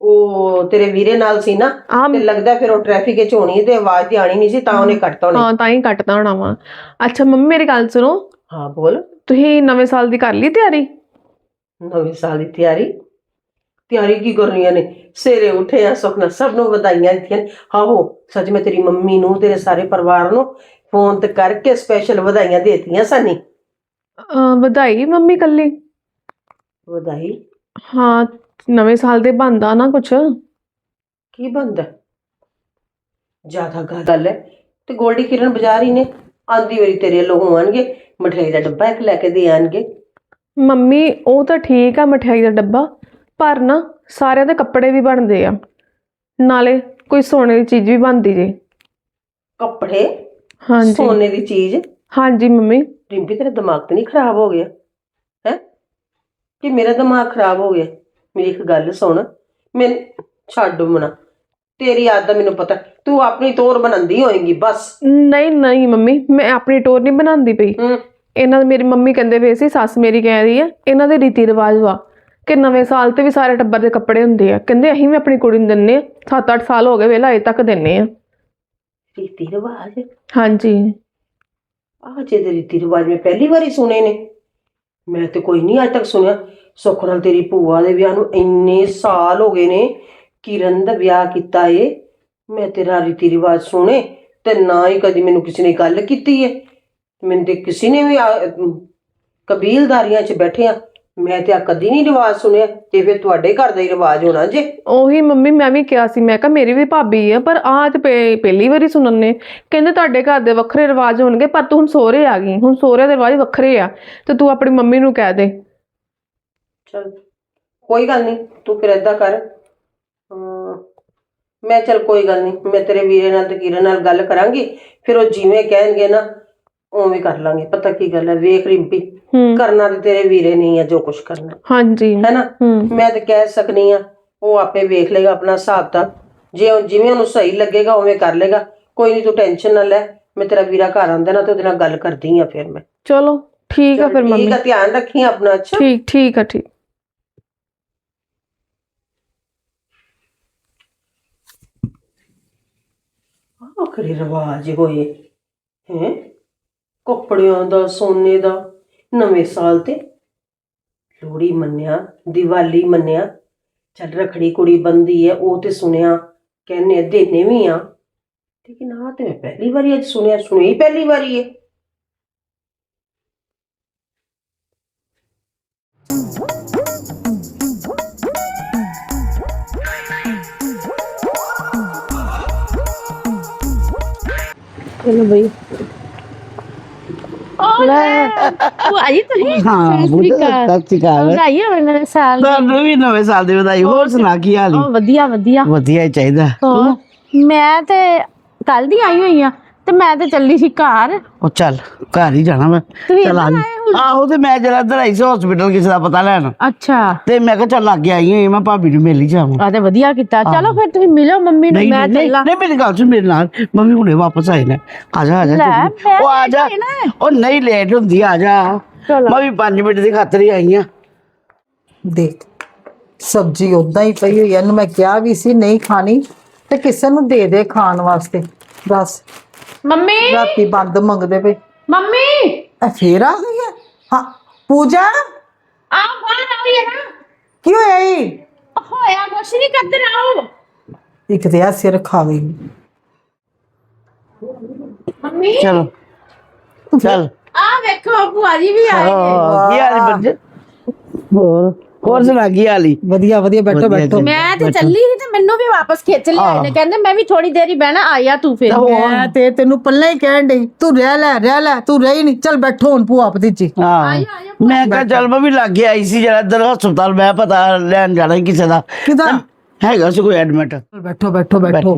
ਉਹ ਤੇਰੇ ਵੀਰੇ ਨਾਲ ਸੀ ਨਾ ਆਹ ਤੇ ਲੱਗਦਾ ਫਿਰ ਉਹ ਟ੍ਰੈਫਿਕ ਵਿੱਚ ਹੋਣੀ ਤੇ ਆਵਾਜ਼ ਤੇ ਆਣੀ ਨਹੀਂ ਸੀ ਤਾਂ ਉਹਨੇ ਕੱਟਤਾ ਉਹਨੇ। ਹਾਂ ਤਾਂ ਹੀ ਕੱਟਤਾ ਹੋਣਾ ਵਾ। ਅੱਛਾ ਮੰਮੀ ਮੇਰੀ ਗੱਲ ਸੁਣੋ। ਹਾਂ ਬੋਲ। ਤੁਸੀਂ ਨਵੇਂ ਸਾਲ ਦੀ ਕਰ ਲਈ ਤਿਆਰੀ? ਨਵੇਂ ਸਾਲ ਦੀ ਤਿਆਰੀ? ਤਿਆਰੀ ਕੀ ਕਰਨੀਆਂ ਨੇ? ਸਵੇਰੇ ਉੱਠੇ ਆ ਸੁਖਨਾ ਸਭ ਨੂੰ ਵਧਾਈਆਂ ਦਿੱਤੀਆਂ ਨੇ। ਆਹੋ ਸੱਚ ਮੈਂ ਤੇਰੀ ਮੰਮੀ ਨੂੰ ਤੇਰੇ ਸਾਰੇ ਪਰਿਵਾਰ ਨੂੰ ਫੋਨ ਤੇ ਕਰਕੇ ਸਪੈਸ਼ਲ ਵਧਾਈਆਂ ਦੇਤੀਆਂ ਸਾਨੀ। ਅਹ ਵਧਾਈ ਮੰਮੀ ਕੱਲੀ ਵਧਾਈ? ਹਾਂ ਨਵੇਂ ਸਾਲ ਦੇ ਬੰਦਾ ਨਾ ਕੁਛ। ਕੀ ਬੰਦਾ ਜ਼ਿਆਦਾ ਗੱਲ ਹੈ। ਤੇ ਗੋਲਡੀ ਕਿਰਨ ਬਾਜ਼ਾਰ ਹੀ ਨੇ। ਆਂਦੀ ਵਾਰੀ ਤੇਰੇ ਵੱਲੋਂ ਹੋਣਗੇ ਮਠਿਆਈ ਦਾ ਡੱਬਾ ਇੱਕ ਲੈ ਕੇ ਦੇ ਆਣਗੇ। ਮੰਮੀ ਉਹ ਤਾਂ ਠੀਕ ਆ ਮਠਿਆਈ ਦਾ ਡੱਬਾ ਪਰ ਨਾ ਸਾਰਿਆਂ ਦੇ ਕੱਪੜੇ ਵੀ ਬਣਦੇ ਆ। ਨਾਲੇ ਕੋਈ ਸੋਨੇ ਦੀ ਚੀਜ਼ ਵੀ ਬਣਦੀ ਜੇ। ਕੱਪੜੇ? ਹਾਂਜੀ। ਸੋਨੇ ਦੀ ਚੀਜ਼? ਹਾਂਜੀ ਮੰਮੀ। ਰਿੰਪੀ ਤੇਰਾ ਦਿਮਾਗ ਤਾਂ ਨਹੀਂ ਖਰਾਬ ਹੋ ਗਿਆ? ਹੈ? ਕਿ ਮੇਰਾ ਦਿਮਾਗ ਖਰਾਬ ਹੋ ਗਿਆ? ਮੇਰੀ ਇੱਕ ਗੱਲ ਸੁਣ। ਮੈਂ ਛੱਡ ਮਨਾ। ਤੇਰੀ ਆਦਤ ਦਾ ਮੈਨੂੰ ਪਤਾ। ਤੂੰ ਆਪਣੀ ਤੋਰ ਬਣਾਉਂਦੀ ਹੋਏਗੀ ਬਸ। ਨਹੀਂ ਨਹੀਂ ਮੰਮੀ ਮੈਂ ਆਪਣੀ ਟੋਰ ਨਹੀਂ ਬਣਾਉਂਦੀ ਪਈ। ਹੂੰ। ਇਹਨਾਂ ਦੇ ਮੇਰੀ ਮੰਮੀ ਕਹਿੰਦੇ ਵੇ ਸੀ ਸੱਸ ਮੇਰੀ ਕਹਿ ਰਹੀ ਆ ਇਹਨਾਂ ਦੇ ਰੀਤੀ ਰਿਵਾਜ ਵਾ ਕਿ ਨਵੇਂ ਸਾਲ ਤੇ ਵੀ ਸਾਰੇ ਟੱਬਰ ਦੇ ਕੱਪੜੇ ਹੁੰਦੇ ਆ। ਕਹਿੰਦੇ ਅਸੀਂ ਵੀ ਆਪਣੀ ਕੁੜੀ ਨੂੰ ਦਿੰਨੇ ਆ। 7-8 ਸਾਲ ਹੋ ਗਏ ਵੇਲਾ ਅਜੇ ਤੱਕ ਦਿੰਨੇ ਆ। ਰੀਤੀ ਰਿਵਾਜ? ਹਾਂਜੀ। ਆਹ ਜੇ ਦੇ ਰੀਤੀ ਰਿਵਾਜ ਮੈਂ ਪਹਿਲੀ ਵਾਰੀ ਸੁਣੇ ਨੇ। ਮੈਂ ਤੇ ਕੋਈ ਨਹੀਂ ਅੱਜ ਤੱਕ ਸੁਣਿਆ। ਸੁੱਖ ਨਾਲ ਤੇਰੀ ਭੂਆ ਦੇ ਵਿਆਹ ਨੂੰ ਇੰਨੇ ਸਾਲ ਹੋ ਗਏ ਨੇ, ਕਿਰਨ ਦਾ ਵਿਆਹ ਕੀਤਾ ਏ। ਮੈਂ ਤੇਰਾ ਰੀਤੀ ਰਿਵਾਜ ਸੁਣੇ ਤੇ ਨਾ ਹੀ ਕਦੀ ਮੈਨੂੰ ਕਿਸੇ ਨੇ ਗੱਲ ਕੀਤੀ ਏ। ਮੈਨੂੰ ਤੇ ਕਿਸੇ ਨੇ ਵੀ ਕਬੀਲਦਾਰੀਆਂ 'ਚ ਬੈਠੇ ਆ। ਮੈਂ ਤੇ ਆ ਕਦੀ ਨਹੀਂ ਰਿਵਾਜ ਸੁਣਿਆ ਤੇ ਫਿਰ ਤੁਹਾਡੇ ਘਰ ਦਾ ਹੀ ਰਿਵਾਜ ਹੋਣਾ ਜੇ। ਉਹੀ ਮੰਮੀ, ਮੈਂ ਵੀ ਕਿਹਾ ਸੀ, ਮੈਂ ਕਿਹਾ ਮੇਰੀ ਵੀ ਭਾਬੀ ਆ, ਪਰ ਆਹ ਤੇ ਪਹਿਲੀ ਵਾਰੀ ਸੁਣਨ ਨੇ। ਕਹਿੰਦੇ ਤੁਹਾਡੇ ਘਰ ਦੇ ਵੱਖਰੇ ਰਿਵਾਜ ਹੋਣਗੇ, ਪਰ ਤੂੰ ਹੁਣ ਸੋਹਰੇ ਆ ਗਈ, ਹੁਣ ਸੋਹਰੇ ਦੇ ਰਿਵਾਜ ਵੱਖਰੇ ਆ। ਤੇ ਤੂੰ ਆਪਣੀ ਮੰਮੀ ਨੂੰ ਕਹਿ ਦੇ। ਚਲ ਕੋਈ ਗੱਲ ਨਹੀਂ ਤੂੰ ਫਿਰ ਏਦਾਂ ਕਰ। ਅਮ, ਮੈਂ ਚਲ ਕੋਈ ਗੱਲ ਨਹੀਂ ਮੈਂ ਤੇਰੇ ਵੀਰੇ ਨਾਲ ਤੇ ਕਿਰਨ ਨਾਲ ਗੱਲ ਕਰਾਂਗੀ ਫਿਰ ਉਹ ਜਿਵੇਂ ਕਹਿਣਗੇ ਨਾ ਉਵੇਂ ਕਰ ਲਾਂਗੇ। ਪਤਾ ਕੀ ਗੱਲ ਹੈ ਵੇਖ ਰਿੰਪੀ ਹੂੰ। ਕਰਨਾ ਤੇ ਤੇਰੇ ਵੀਰੇ ਨਹੀਂ ਹੈ ਜੋ ਕੁਝ ਕਰਨਾ। ਹਾਂਜੀ। ਹੈ ਨਾ ਹੂੰ। ਮੈਂ ਤੇ ਕਹਿ ਸਕਨੀ ਆ ਉਹ ਆਪੇ ਵੇਖ ਲੇਗਾ ਆਪਣਾ ਹਿਸਾਬ ਤਾਂ। ਜੇ ਉਹ- ਜਿਵੇਂ ਉਹਨੂੰ ਸਹੀ ਲੱਗੇਗਾ ਉਵੇਂ ਕਰ ਲੇਗਾ ਕੋਈ ਨਹੀਂ ਤੂੰ ਟੈਨਸ਼ਨ ਨਾ ਲੈ ਮੈਂ ਤੇਰਾ ਵੀਰਾ ਘਰ ਆਂਦਾ ਨਾ ਤੇ ਉਹਦੇ ਨਾਲ ਗੱਲ ਕਰਦੀ ਆ ਫਿਰ ਮੈਂ। ਚਲੋ ਠੀਕ ਆ ਫਿਰ ਮੰਮੀ ਠੀਕ ਆ ਧਿਆਨ ਰੱਖੀ ਆਪਣਾ ਅੱਛਾ। ਠੀਕ ਠੀਕ ਆ ਠੀਕ। ਆਖਰੀ ਰਿਵਾਜ ਹੋਏ। ਹੈ? ਕੱਪੜਿਆਂ ਦਾ, ਸੋਨੇ ਦਾ। ਨਵੇਂ ਸਾਲ ਤੇ ਲੋਹੜੀ ਮੰਨਿਆ, ਦੀਵਾਲੀ ਮੰਨਿਆ। ਚੱਲ ਰਖੜੀ ਕੁੜੀ ਬੰਦੀ ਹੈ ਉਹ ਤੇ ਸੁਣਿਆ ਕਹਿੰਨੇ ਦੇਨੇ ਵੀ ਆ। ਲੇਕਿਨ ਆ ਤੇ ਮੈਂ ਪਹਿਲੀ ਵਾਰੀ ਅੱਜ ਸੁਣਿਆ, ਸੁਣੀ ਹੀ ਪਹਿਲੀ ਵਾਰੀ ਹੈ ਚਲੋ ਬਈ। ਲੈ। ਉਹ ਆਈ ਤੁਸੀਂ ਹਾਂ। ਸਤਿ ਸ਼੍ਰੀ ਅਕਾਲ। ਸਤਿ ਸ਼੍ਰੀ ਅਕਾਲ। ਵਧਾਈ ਹੋਵੇ ਮੇਰੇ ਸਾਲ ਦੀ। ਤੁਹਾਨੂੰ ਵੀ ਨਵੇਂ ਸਾਲ ਦੀ ਵਧਾਈ। ਹੋਰ ਸੁਣਾ ਕੀ ਹਾਲ? ਵਧੀਆ ਵਧੀਆ। ਵਧੀਆ ਹੀ ਚਾਹੀਦਾ। ਹੋਰ ਮੈਂ ਤੇ ਕੱਲ ਦੀ ਆਈ ਹੋਈ ਆ। ਤੇ ਮੈਂ ਤੇ ਚੱਲੀ ਸੀ ਘਰ। ਉਹ ਚੱਲ ਘਰ ਹੀ ਜਾਣਾ ਮੈਂ। ਤੁਸੀਂ ਚੱਲ ਆ ਇੱਧਰ ਆਏ ਆਹੋ ਤੇ ਮੈਂ ਜਰਾ ਇੱਧਰ ਆਈ ਸੀ ਹਸਪੀਟਲ ਕਿਸੇ ਦਾ ਪਤਾ ਲੈਣ। ਅੱਛਾ। ਤੇ ਮੈਂ ਕਿਹਾ ਚੱਲ ਲੱਗ ਆਈ ਹਾਂ ਮੈਂ ਭਾਬੀ ਨੂੰ ਮਿਲ ਹੀ ਜਾਵਾਂ। ਆ ਤੇ ਵਧੀਆ ਕੀਤਾ। ਚਲੋ ਫਿਰ ਤੁਸੀਂ ਮਿਲੋ ਮੰਮੀ ਨੂੰ ਨਹੀਂ ਮੈਂ ਨਹੀਂ ਚੱਲਾਂ। ਨਹੀਂ ਮੇਰੀ ਗੱਲ ਸੁਣ ਮੇਰੇ ਨਾਲ। ਮੰਮੀ ਹੁਣੇ ਵਾਪਸ ਆਏ ਨੇ। ਆ ਜਾ ਆ ਜਾ ਲੈ, ਜਲਦੀ। ਮੈਂ ਉਹ ਆ ਜਾ। ਲੇਟ ਹੋਈ ਨਾ। ਉਹ ਨਹੀਂ ਲੇਟ ਹੁੰਦੀ ਆ ਜਾ। ਚਲੋ। ਮੈਂ ਵੀ 5 ਮਿੰਟ ਦੀ ਖਾਤਰ ਹੀ ਆਈ ਆ। ਦੇਖ ਸਬਜ਼ੀ ਉਦਾਂ ਹੀ ਪਈ ਹੋਈ ਐ ਇਹਨੂੰ ਮੈਂ ਕਿਹਾ ਵੀ ਸੀ ਨਹੀਂ ਖਾਣੀ ਤੇ ਕਿਸੇ ਨੂੰ ਦੇ ਦੇ ਖਾਣ ਵਾਸਤੇ। ਬਸ ਮੰਮੀ? ਰਾਤੀ ਬੰਦ ਮੰਗਦੇ ਪਏ। ਮੰਮੀ? ਇਹ ਫੇਰ ਆ ਗਈ ਹੈ? ਹਾਂ ਪੂਜਾ? ਆ ਬਾਹਰ ਆਓ ਯਾਰ ਕੀ ਹੋਇਆ ਈ ਹੋਇਆ ਕੁਛ ਨਹੀਂ ਕਰਦਰ ਆਓ? ਇੱਕ ਤੇ ਆ ਸਿਰ ਖਾ ਗਈ। ਮੰਮੀ? ਚਲੋ। ਚੱਲ। ਆ ਵੇਖੋ ਭੂਆ ਜੀ ਵੀ ਆਏ ਨੇ। ਹਾਂ ਕੀ ਹਾਲ ਬੱਚੇ ਹੋਰ? ਹੋਰ ਸੁਣਾ ਕੀ ਹਾਲੀ ਵਧੀਆ ਵਧੀਆ ਬੈਠੋ ਬੈਠੋ। ਮੈਂ ਤੇ ਚੱਲੀ ਸੀ ਤੇ ਮੈਨੂੰ ਵੀ ਵਾਪਸ ਖਿੱਚ ਲਿਆਏ ਨੇ ਕਹਿੰਦੇ ਮੈਂ ਵੀ ਥੋੜੀ ਦੇਰ ਹੀ ਬਹਿਣਾ ਆਇਆ ਤੂੰ ਫਿਰ। ਮੈਂ ਤੇ ਤੈਨੂੰ ਪੱਲੇ ਹੀ ਕਹਿਣ ਡਈ ਤੂੰ ਰਹਿ ਲੈ ਰਹਿ ਲੈ ਤੂੰ ਰਹੀ ਨਹੀਂ ਚੱਲ ਬੈਠੋ ਹੁਣ ਭੂਆ ਭਤੀਜੀ ਹਾਂ। ਮੈਂ ਕਿਹਾ ਚੱਲ ਮੈਂ ਵੀ ਲੱਗ ਗਿਆ ਆਈ ਸੀ ਜਰਾ ਇੱਧਰ ਹਸਪਤਾਲ ਮੈਂ ਪਤਾ ਲੈਣ ਜਾਣਾ ਸੀ ਕਿਸੇ ਦਾ। ਕਿਦਾਂ? ਹੈਗਾ ਸੀ ਕੋਈ ਐਡਮਿਟ। ਬੈਠੋ ਬੈਠੋ ਬੈਠੋ।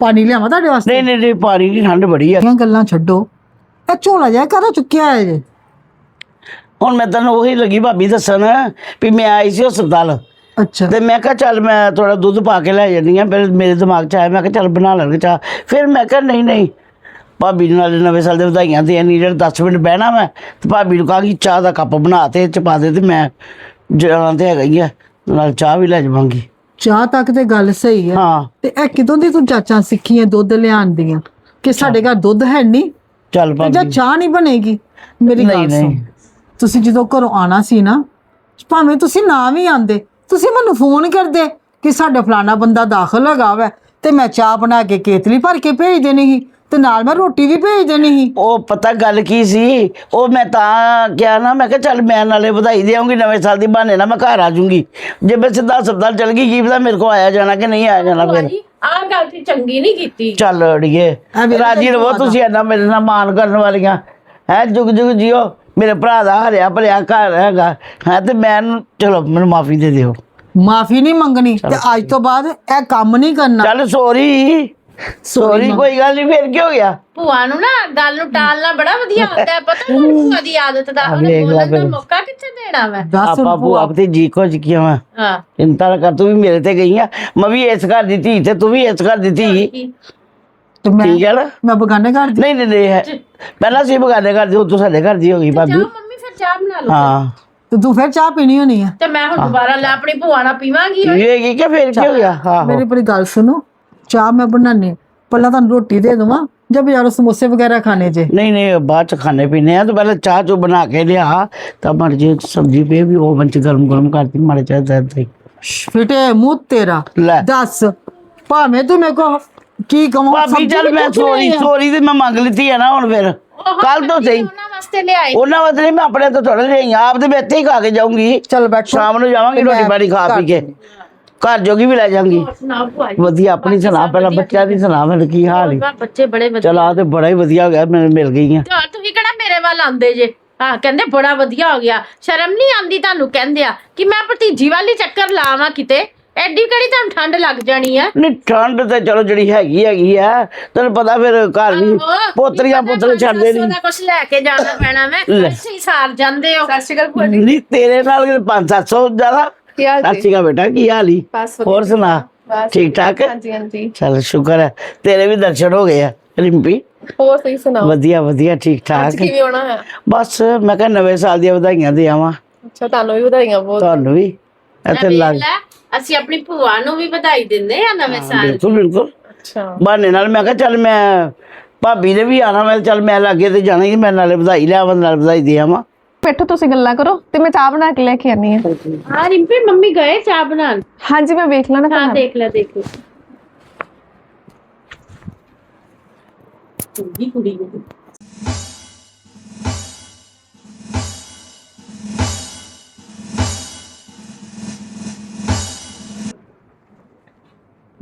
ਪਾਣੀ ਲਿਆਵਾਂ ਤੁਹਾਡੇ ਵਾਸਤੇ? ਨਹੀਂ ਨਹੀਂ ਨਹੀਂ ਪਾਣੀ ਦੀ ਠੰਡ ਬੜੀ ਆ। ਗੱਲਾਂ ਛੱਡੋ। ਇਹ ਝੋਲਾ ਜਿਹਾ ਕਰਾ ਚੁੱਕਿਆ ਹੈ ਜੇ ਹੁਣ ਮੈਂ ਤੈਨੂੰ ਉਹੀ ਲੱਗੀ ਭਾਬੀ ਦੱਸਣ ਵੀ ਮੈਂ ਆਈ ਸੀ ਹਸਪਤਾਲ। ਅੱਛਾ। ਤੇ ਮੈਂ ਕਿਹਾ ਚੱਲ ਮੈਂ ਥੋੜਾ ਦੁੱਧ ਪਾ ਕੇ ਲੈ ਜਾਂਦੀ ਆ ਫਿਰ ਮੇਰੇ ਦਿਮਾਗ 'ਚ ਆਇਆ ਮੈਂ ਕਿਹਾ ਚੱਲ ਬਣਾ ਲਾਂਗੇ ਚਾਹ। ਫਿਰ ਮੈਂ ਕਿਹਾ ਨਹੀਂ ਨਹੀਂ। ਭਾਬੀ ਨੂੰ ਨਾਲੇ ਨਵੇਂ ਸਾਲ ਦੇ ਵਧਾਈਆਂ ਦੇ ਨਹੀਂ ਜਿਹੜੇ 10 ਮਿੰਟ ਬਹਿਣਾ ਮੈਂ ਤੇ ਭਾਬੀ ਨੂੰ ਕਹਾ ਕਿ ਚਾਹ ਦਾ ਕੱਪ ਬਣਾ ਤੇ 'ਚ ਪਾ ਦੇ ਤੇ ਮੈਂ ਜਾਣਾ ਤੇ ਹੈਗਾ ਹੀ ਆ ਨਾਲ ਚਾਹ ਵੀ ਲੈ ਜਾਵਾਂਗੀ। ਚਾਹ ਤੱਕ ਤੇ ਗੱਲ ਸਹੀ ਹੈ ਹਾਂ। ਤੇ ਇਹ ਕਿਦੋਂ ਦੀ ਤੂੰ ਚਾਚਾ ਸਿੱਖੀਆਂ ਦੁੱਧ ਲਿਆਉਣ ਦੀਆਂ? ਕਿ ਸਾਡੇ ਘਰ ਦੁੱਧ ਹੈ ਨਹੀਂ ਚੱਲ ਤੇ ਜਾਂ ਭਾਬੀ। ਚਾਹ ਨਹੀਂ ਬਣੇਗੀ? ਮੇਰੀ ਗੱਲ ਸੁਣ। ਤੁਸੀਂ ਜਦੋਂ ਘਰੋਂ ਆਣਾ ਸੀ ਨਾ ਭਾਵੇਂ ਤੁਸੀਂ ਨਾ ਵੀ ਆਂਦੇ ਤੁਸੀਂ ਮੈਨੂੰ ਫੋਨ ਕਰਦੇ ਕਿ ਸਾਡਾ ਫਲਾਣਾ ਬੰਦਾ ਦਾਖਲ ਹੈਗਾ ਵੈ ਤੇ ਮੈਂ ਚਾਹ ਬਣਾ ਕੇ ਕੇਤਲੀ ਭਰ ਕੇ ਭੇਜ ਦੇਣੀ ਸੀ ਤੇ ਨਾਲ ਮੈਂ ਰੋਟੀ ਵੀ ਭੇਜ ਦੇਣੀ ਸੀ। ਉਹ ਪਤਾ ਗੱਲ ਕੀ ਸੀ? ਉਹ ਮੈਂ ਤਾਂ ਕਿਹਾ ਨਾ ਮੈਂ ਕਿਹਾ ਚੱਲ ਮੈਂ ਨਾਲੇ ਵਧਾਈ ਦੇਵਾਂਗੀ ਨਵੇਂ ਸਾਲ ਦੀ ਬਹਾਨੇ ਨਾਲ ਮੈਂ ਘਰ ਆ ਜਾਊਂਗੀ। ਜੇ ਮੈਂ ਸਿੱਧਾ ਹਸਪਤਾਲ ਚਲ ਗਈ ਕੀ ਪਤਾ ਮੇਰੇ ਕੋ ਆਇਆ ਜਾਣਾ ਕਿ ਨਹੀਂ ਆਇਆ ਜਾਣਾ ਫਿਰ। ਆ ਗੱਲ ਤੇ ਚੰਗੀ ਨਹੀਂ ਕੀਤੀ। ਚੱਲ ਅੜੀਏ ਰਾਜੀ ਰਵੋ ਤੁਸੀਂ ਇੰਨਾ ਮੇਰੇ ਨਾਲ ਮਾਨ ਕਰਨ ਵਾਲੀਆਂ। ਹੈ ਜੁਗ ਜੁਗ ਜਿਓ। ਮੇਰੇ ਭਰਾ ਦਾ ਹਰਿਆ ਭਰਿਆ ਘਰ ਹੈਗਾ। ਹੈ ਤੇ ਮੈਂ ਇਹਨੂੰ- ਚਲੋ ਮੈਨੂੰ ਮਾਫੀ ਦੇ ਦਿਓ। ਮਾਫੀ ਨਹੀਂ ਮੰਗਣੀ ਤੇ ਅੱਜ ਤੋਂ ਬਾਅਦ ਇਹ ਕੰਮ ਨਹੀਂ ਕਰਨਾ। ਚੱਲ ਸੋਰੀ। ਸੋਰੀ ਕੋਈ ਗੱਲ ਨਹੀਂ ਫਿਰ ਕੀ ਹੋ ਗਿਆ? ਭੂਆ ਨੂੰ ਨਾ ਗੱਲ ਨੂੰ ਟਾਲਣਾ ਬੜਾ ਵਧੀਆ ਹੁੰਦਾ ਹੈ। ਪਤਾ ਨਹੀਂ ਭੂਆ ਦੀ ਆਦਤ ਦਾ ਉਹਨੂੰ ਵੇਖ ਲੈ ਬੋਲਣ ਦਾ ਫਿਰ। ਮੌਕਾ ਕਿੱਥੇ ਦੇਣਾ ਮੈਂ ਦੱਸ ਆਪਾ ਭੂਆ ਤੇ ਜੀ ਕੁਝ ਕਿਉਂ ਆ? ਹਾਂ। ਚਿੰਤਾ ਨਾ ਕਰ ਤੂੰ ਵੀ ਮੇਰੇ ਤੇ ਗਈ ਆ। ਮੈਂ ਵੀ ਇਸ ਘਰ ਦੀ ਧੀ ਤੇ ਤੂੰ ਵੀ ਇਸ ਘਰ ਦੀ ਧੀ। ਕੀ? ਤੇ ਮੈਂ ਠੀਕ ਹੈ ਨਾ ਮੈਂ ਬਗਾਨੇ ਘਰ ਦੀ ਨਹੀਂ ਨਹੀਂ ਨਹੀਂ ਹੈ ਪਹਿਲਾਂ ਸੀ ਬਗਾਨੇ ਘਰ ਦੀ ਉਹ ਤੂੰ ਸਾਡੇ ਘਰ ਦੀ ਹੋ ਗਈ ਭਾਬੀ ਜਾਓ ਮੰਮੀ ਫਿਰ ਚਾਹ ਬਣਾ ਲਓ ਹਾਂ ਤੇ ਤੂੰ ਫਿਰ ਚਾਹ ਪੀਣੀ ਹੋਣੀ ਆ ਤੇ ਮੈਂ ਹੁਣ ਦੁਬਾਰਾ ਲੈ ਆਪਣੀ ਭੂਆ ਨਾਲ ਪੀਵਾਂਗੀ ਇਹ ਕੀ ਕਿ ਫਿਰ ਕੀ ਹੋ ਗਿਆ ਹਾਂ ਮੇਰੀ ਬੜੀ ਗੱਲ ਸੁਣੋ ਚਾਹ ਮੈਂ ਬਣਾਣੀ ਪਹਿਲਾਂ ਤੁਹਾਨੂੰ ਰੋਟੀ ਦੇ ਦਵਾਂ ਜਾਂ ਬਾਜ਼ਾਰੋਂ ਸਮੋਸੇ ਵਗੈਰਾ ਖਾਣੇ ਜੇ ਨਹੀਂ ਨਹੀਂ ਬਾਅਦ ਚ ਖਾਣੇ ਪੀਣੇ ਆ ਤਾਂ ਪਹਿਲਾਂ ਚਾਹ ਚੋ ਬਣਾ ਕੇ ਲਿਆ ਤਾਂ ਮਰ ਜੇ ਸਬਜ਼ੀ ਪੇ ਵੀ ਉਹ ਬੰਚ ਗਰਮ ਗਰਮ ਕਰਤੀ ਮਾਰੇ ਚਾਹ ਦਰਦ ਫਿਟੇ ਮੂੰਹ ਤੇਰਾ ਲੈ ਦੱਸ ਭਾਵੇਂ ਤੂੰ ਮੇਰੇ ਕੋ ਕੀ ਕਹਾਂ ਭਾਬੀ ਚੱਲ ਮੈਂ ਸੋਰੀ ਸੋਰੀ ਤੇ ਮੈਂ ਮੰਗ ਲਿੱਤੀ ਹੈ ਨਾ ਹੁਣ ਫਿਰ। ਕੱਲ ਤੋਂ ਸਹੀ। ਉਹਨਾਂ ਵਾਸਤੇ ਲਿਆਏ। ਉਹਨਾਂ ਵਾਸਤੇ ਨਹੀਂ ਮੈਂ ਆਪਣੇ ਤੋਂ ਥੋੜਾ ਲਈ ਆਪ ਤੇ ਮੈਂ ਇੱਥੇ ਹੀ ਖਾ ਕੇ ਜਾਊਂਗੀ। ਚੱਲ ਬੈਠੋ। ਸ਼ਾਮ ਨੂੰ ਜਾਵਾਂਗੀ ਰੋਟੀ ਪਾਣੀ ਖਾ ਘਰ ਪੀ ਕੇ। ਘਰ ਜੋਗੀ ਵੀ ਲੈ ਜਾਵਾਂਗੀ ਵਧੀਆ ਆਪਣੀ ਸੁਣਾ। ਪਹਿਲਾਂ ਬੱਚਿਆਂ ਦੀ ਸੁਣਾ ਮੈਨੂੰ ਕੀ ਹਾਲ ਹੈ? ਬੱਚੇ ਬੜੇ ਵਧੀਆ। ਚਲ ਆ ਤੇ ਬੜਾ ਹੀ ਵਧੀਆ ਹੋ ਗਿਆ ਮੈਨੂੰ ਮਿਲ ਗਈਆਂ ਤੁਸੀਂ ਕਿਹੜਾ ਮੇਰੇ ਵੱਲ ਆਉਂਦੇ ਜੇ? ਹਾਂ ਕਹਿੰਦੇ ਬੜਾ ਵਧੀਆ ਹੋ ਗਿਆ। ਸ਼ਰਮ ਨਹੀਂ ਆਂਦੀ ਤੁਹਾਨੂੰ ਕਹਿੰਦੇ ਆ ਕਿ ਮੈਂ ਭਤੀਜੀ ਵਾਲੀ ਚੱਕਰ ਲਾਵਾਂ ਕਿਤੇ। ਐਡੀ ਕਿਹੜੀ ਤੁਹਾਨੂੰ ਠੰਡ ਲੱਗ ਜਾਣੀ ਆ? ਨਹੀਂ ਠੰਡ ਤੇ ਚਲੋ ਜਿਹੜੀ ਹੈਗੀ ਹੈਗੀ ਆ। ਤੈਨੂੰ ਪਤਾ ਫਿਰ ਘਰ ਵੀ ਪੋਤਰੀਆਂ ਪੋਤਰੇ ਛੱਡਦੇ ਨਹੀਂ। ਕੁਝ ਲੈ ਕੇ ਜਾਣਾ ਪੈਣਾ ਮੈਂ ਲੈ। ਤੁਸੀਂ ਸਾਰ ਜਾਂਦੇ ਹੋ ਨਹੀਂ ਤੇਰੇ ਨਾਲ 5-700 ਜ਼ਿਆਦਾ। ਕੀ ਹਾਲ ਜੀ? ਸਤਿ ਸ਼੍ਰੀ ਬੇਟਾ ਕੀ ਹਾਲ ਬਸ ਵਧੀਆ ਹੋਰ ਸੁਣਾ ਬਸ ਠੀਕ ਠਾਕ? ਹਾਂਜੀ ਹਾਂਜੀ। ਚਲ ਸ਼ੁਕਰ ਹੈ ਤੇਰੇ ਵੀ ਦਰਸ਼ਨ ਹੋ ਗਏ ਆ ਰਿੰਪੀ। ਹੋਰ ਸਹੀ ਸੁਣਾਓ? ਵਧੀਆ ਵਧੀਆ ਠੀਕ ਅੱਜ ਠਾਕ। ਕਿਵੇਂ ਆਉਣਾ ਹੈ ਬਸ ਮੈਂ ਕਿਹਾ ਨਵੇਂ ਸਾਲ ਦੀਆਂ ਵਧਾਈਆਂ ਦੇ ਆਵਾਂ। ਅੱਛਾ ਤੁਹਾਨੂੰ ਵੀ ਵਧਾਈਆਂ ਬਹੁਤ। ਤੁਹਾਨੂੰ ਵੀ। ਇੱਥੇ ਲੱਗ ਲੈ। ਅਸੀਂ ਆਪਣੀ ਭੂਆ ਨੂੰ ਵੀ ਵਧਾਈ ਦਿੰਦੇ ਆ ਨਵੇਂ ਸਾਲ ਬਿਲਕੁਲ ਬਿਲਕੁਲ। ਅੱਛਾ। ਬਹਾਨੇ ਨਾਲ ਮੈਂ ਕਿਹਾ ਚੱਲ ਮੈਂ ਭਾਬੀ ਨੇ ਵੀ ਆਣਾ ਮੈਂ ਚੱਲ ਮੈਂ ਲਾਗੇ ਤੇ ਜਾਣਾ ਹੀ ਮੈਂ ਨਾਲੇ ਵਧਾਈ ਲਿਆਵਾਂ ਨਾਲ ਵਧਾਈ ਦੇ ਆਵਾਂ। ਬੈਠੋ ਤੁਸੀਂ ਗੱਲਾਂ ਕਰੋ ਤੇ ਮੈਂ ਚਾਹ ਬਣਾ ਕੇ ਲੈ ਕੇ ਆਨੀ ਆ ਹਾਂ ਰਿੰਪੀ ਮੰਮੀ ਗਏ ਚਾਹ ਬਣਾਉਣ? ਹਾਂਜੀ ਮੈਂ ਵੇਖ ਲੈਣਾ ਹਾਂ। ਦੇਖ ਲੈ ਦੇਖ ਲੈ। ਚੰਗੀ ਕੁੜੀ ਹੈ।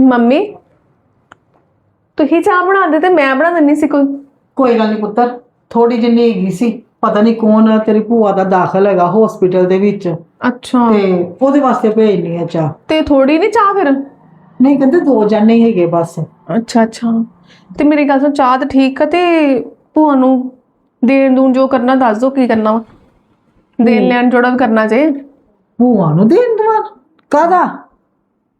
ਮੰਮੀ ਤੁਸੀਂ ਚਾਹ ਬਣਾਉਂਦੇ ਤੇ ਮੈਂ ਬਣਾ ਦਿੰਨੀ ਸੀ ਕੋਈ। ਕੋਈ ਗੱਲ ਨਹੀਂ ਪੁੱਤਰ ਥੋੜੀ ਜਿੰਨੀ ਹੈਗੀ ਸੀ। ਪਤਾ ਨਹੀਂ ਕੌਣ ਤੇਰੀ ਭੂਆ ਦਾ ਦਾਖਲ ਹੈਗਾ ਹਸਪੀਟਲ ਦੇ ਵਿੱਚ। ਅੱਛਾ। ਤੇ ਉਹਦੇ ਵਾਸਤੇ ਭੇਜਣੀ ਆ ਚਾਹ। ਤੇ ਥੋੜੀ ਨਹੀਂ ਚਾਹ ਫਿਰ? ਨਹੀਂ ਕਹਿੰਦੇ ਦੋ ਜਾਨੇ ਹੀ ਹੈਗੇ ਬਸ। ਅੱਛਾ ਅੱਛਾ। ਤੇ ਮੇਰੀ ਗੱਲ ਸੁਣ ਚਾਹ ਤਾਂ ਠੀਕ ਆ ਤੇ ਭੂਆ ਨੂੰ ਦੇਣ ਦੂਣ ਜੋ ਕਰਨਾ ਦੱਸ ਦੋ ਕੀ ਕਰਨਾ ਵਾ। ਦੇਣ ਲੈਣ ਜੋੜਾ ਵੀ ਕਰਨਾ ਜੇ। ਭੂਆ ਨੂੰ ਦੇਣ ਦਵਾ? ਕਾਦਾ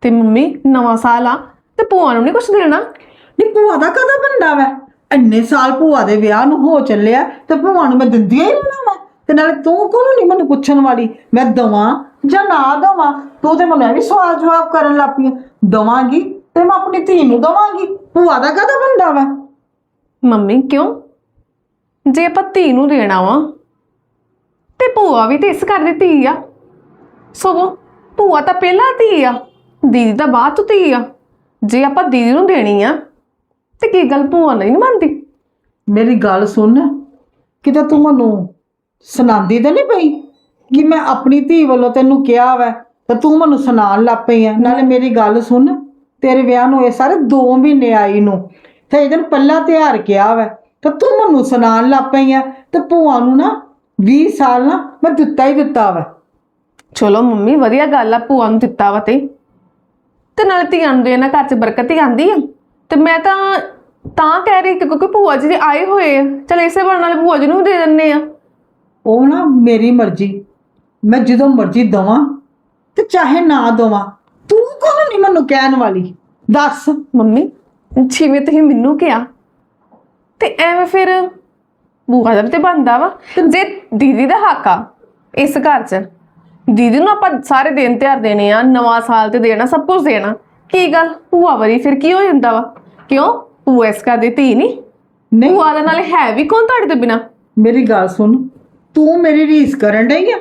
ਤੇ ਮੰਮੀ ਨਵਾਂ ਸਾਲ ਆ ਤੇ ਭੂਆ ਨੂੰ ਨਹੀਂ ਕੁਝ ਦੇਣਾ? ਨਹੀਂ ਭੂਆ ਦਾ ਕਦਾ ਬੰਦਾ ਵੈ? ਇੰਨੇ ਸਾਲ ਭੂਆ ਦੇ ਵਿਆਹ ਨੂੰ ਹੋ ਚੱਲਿਆ ਤੇ ਭੂਆ ਨੂੰ ਮੈਂ ਦਿੰਦੀਆਂ ਹੀ ਰਹਿਣਾ ਵਾ ਤੇ ਨਾਲੇ ਤੂੰ ਕੋਲ ਨਹੀਂ ਮੈਨੂੰ ਪੁੱਛਣ ਵਾਲੀ? ਮੈਂ ਦਵਾਂ ਜਾਂ ਨਾ ਦਵਾਂ? ਤੂੰ ਤੇ ਇਹ ਵੀ ਸਵਾਲ ਜਵਾਬ ਕਰਨ ਲੱਗ ਪਈ। ਦਵਾਂਗੀ ਤੇ ਮੈਂ ਆਪਣੀ ਧੀ ਨੂੰ ਦਵਾਂਗੀ। ਭੂਆ ਦਾ ਕਦਾ ਬੰਦਾ ਵੈ? ਮੰਮੀ ਕਿਉਂ? ਜੇ ਆਪਾਂ ਧੀ ਨੂੰ ਦੇਣਾ ਵਾ ਤੇ ਭੂਆ ਵੀ ਤੇ ਇਸ ਘਰ ਦੀ ਧੀ ਆ। ਸਗੋਂ ਭੂਆ ਤਾਂ ਪਹਿਲਾਂ ਧੀ ਆ। ਦੀਦੀ ਤਾਂ ਬਾਅਦ ਚ ਧੀ ਆ। ਜੇ ਆਪਾਂ ਦੀਦੀ ਨੂੰ ਦੇਣੀ ਆ ਤੇ ਕੀ ਗੱਲ ਭੂਆ ਨਹੀਂ ਮੰਨਦੀ? ਮੇਰੀ ਗੱਲ ਸੁਣ। ਕਿਤੇ ਤੂੰ ਮੈਨੂੰ ਸੁਣਾਉਂਦੀ ਤਾਂ ਨਹੀਂ ਪਈ ਕਿ ਮੈਂ ਆਪਣੀ ਧੀ ਵੱਲੋਂ ਤੈਨੂੰ ਕਿਹਾ ਵੈ ਤੇ ਤੂੰ ਮੈਨੂੰ ਸੁਣਾਉਣ ਲੱਗ ਪਈ ਆ। ਨਾਲੇ ਮੇਰੀ ਗੱਲ ਸੁਣ। ਤੇਰੇ ਵਿਆਹ ਨੂੰ ਇਹ ਸਾਰੇ 2 ਮਹੀਨੇ ਆਈ ਨੂੰ ਤੇ ਇਹ ਦਿਨ ਪਹਿਲਾ ਤਿਉਹਾਰ ਕਿਹਾ ਵੈ ਤੇ ਤੂੰ ਮੈਨੂੰ ਸੁਣਾਉਣ ਲੱਗ ਪਈ ਆ ਤੇ ਭੂਆ ਨੂੰ ਨਾ 20 ਸਾਲ ਨਾ ਮੈਂ ਦਿੱਤਾ ਹੀ ਦਿੱਤਾ ਵੈ। ਚਲੋ ਮੰਮੀ ਵਧੀਆ ਗੱਲ ਆ ਭੂਆ ਨੂੰ ਦਿੱਤਾ ਵਾ ਤੇ। ਤੇ ਨਾਲੇ ਧੀਆਂ ਨੂੰ ਦੇਣਾ ਘਰ 'ਚ ਬਰਕਤ ਹੀ ਆਂਦੀ ਆ। ਤੇ ਮੈਂ ਤਾਂ ਤਾਂ ਕਹਿ ਰਹੀ ਕਿ ਕਿਉਂਕਿ ਭੂਆ ਜੀ ਦੇ ਆਏ ਹੋਏ ਆ ਚਲ ਇਸੇ ਬਹਾਨੇ ਨਾਲ ਭੂਆ ਜੀ ਨੂੰ ਵੀ ਦੇ ਦਿੰਨੇ ਆ। ਉਹ ਨਾ ਮੇਰੀ ਮਰਜ਼ੀ ਮੈਂ ਜਦੋਂ ਮਰਜ਼ੀ ਦਵਾਂ ਤੇ ਚਾਹੇ ਨਾ ਦਵਾਂ ਤੂੰ ਕੋਲ ਨਹੀਂ ਮੈਨੂੰ ਕਹਿਣ ਵਾਲੀ? ਦੱਸ। ਮੰਮੀ ਜਿਵੇਂ ਤੁਸੀਂ ਮੈਨੂੰ ਕਿਹਾ। ਤੇ ਐਵੇਂ ਫਿਰ ਭੂਆ ਦਾ ਵੀ ਤੇ ਬਣਦਾ ਵਾ। ਜੇ ਦੀਦੀ ਦਾ ਹੱਕ ਆ ਇਸ ਘਰ 'ਚ ਦੀਦੀ ਨੂੰ ਆਪਾਂ ਸਾਰੇ ਦਿਨ ਤਿਉਹਾਰ ਦੇਣੇ ਆ ਨਵਾਂ ਸਾਲ ਤੇ ਦੇਣਾ ਸਭ ਕੁਝ ਦੇਣਾ। ਕੀ ਗੱਲ? ਭੂਆ ਵਰੀ ਫਿਰ ਕੀ ਹੋ ਜਾਂਦਾ ਵਾ? ਕਿਉਂ? ਭੂਆ ਇਸ ਘਰ ਦੀ ਧੀ ਨਹੀਂ? ਨਹੀਂ। ਭੂਆ ਦੇ ਨਾਲ ਹੈ ਵੀ ਕੌਣ ਤੁਹਾਡੇ ਤੋਂ ਬਿਨਾ? ਮੇਰੀ ਗੱਲ ਸੁਣ। ਤੂੰ ਮੇਰੀ ਰੀਸ ਕਰਨ ਡਈ ਆ?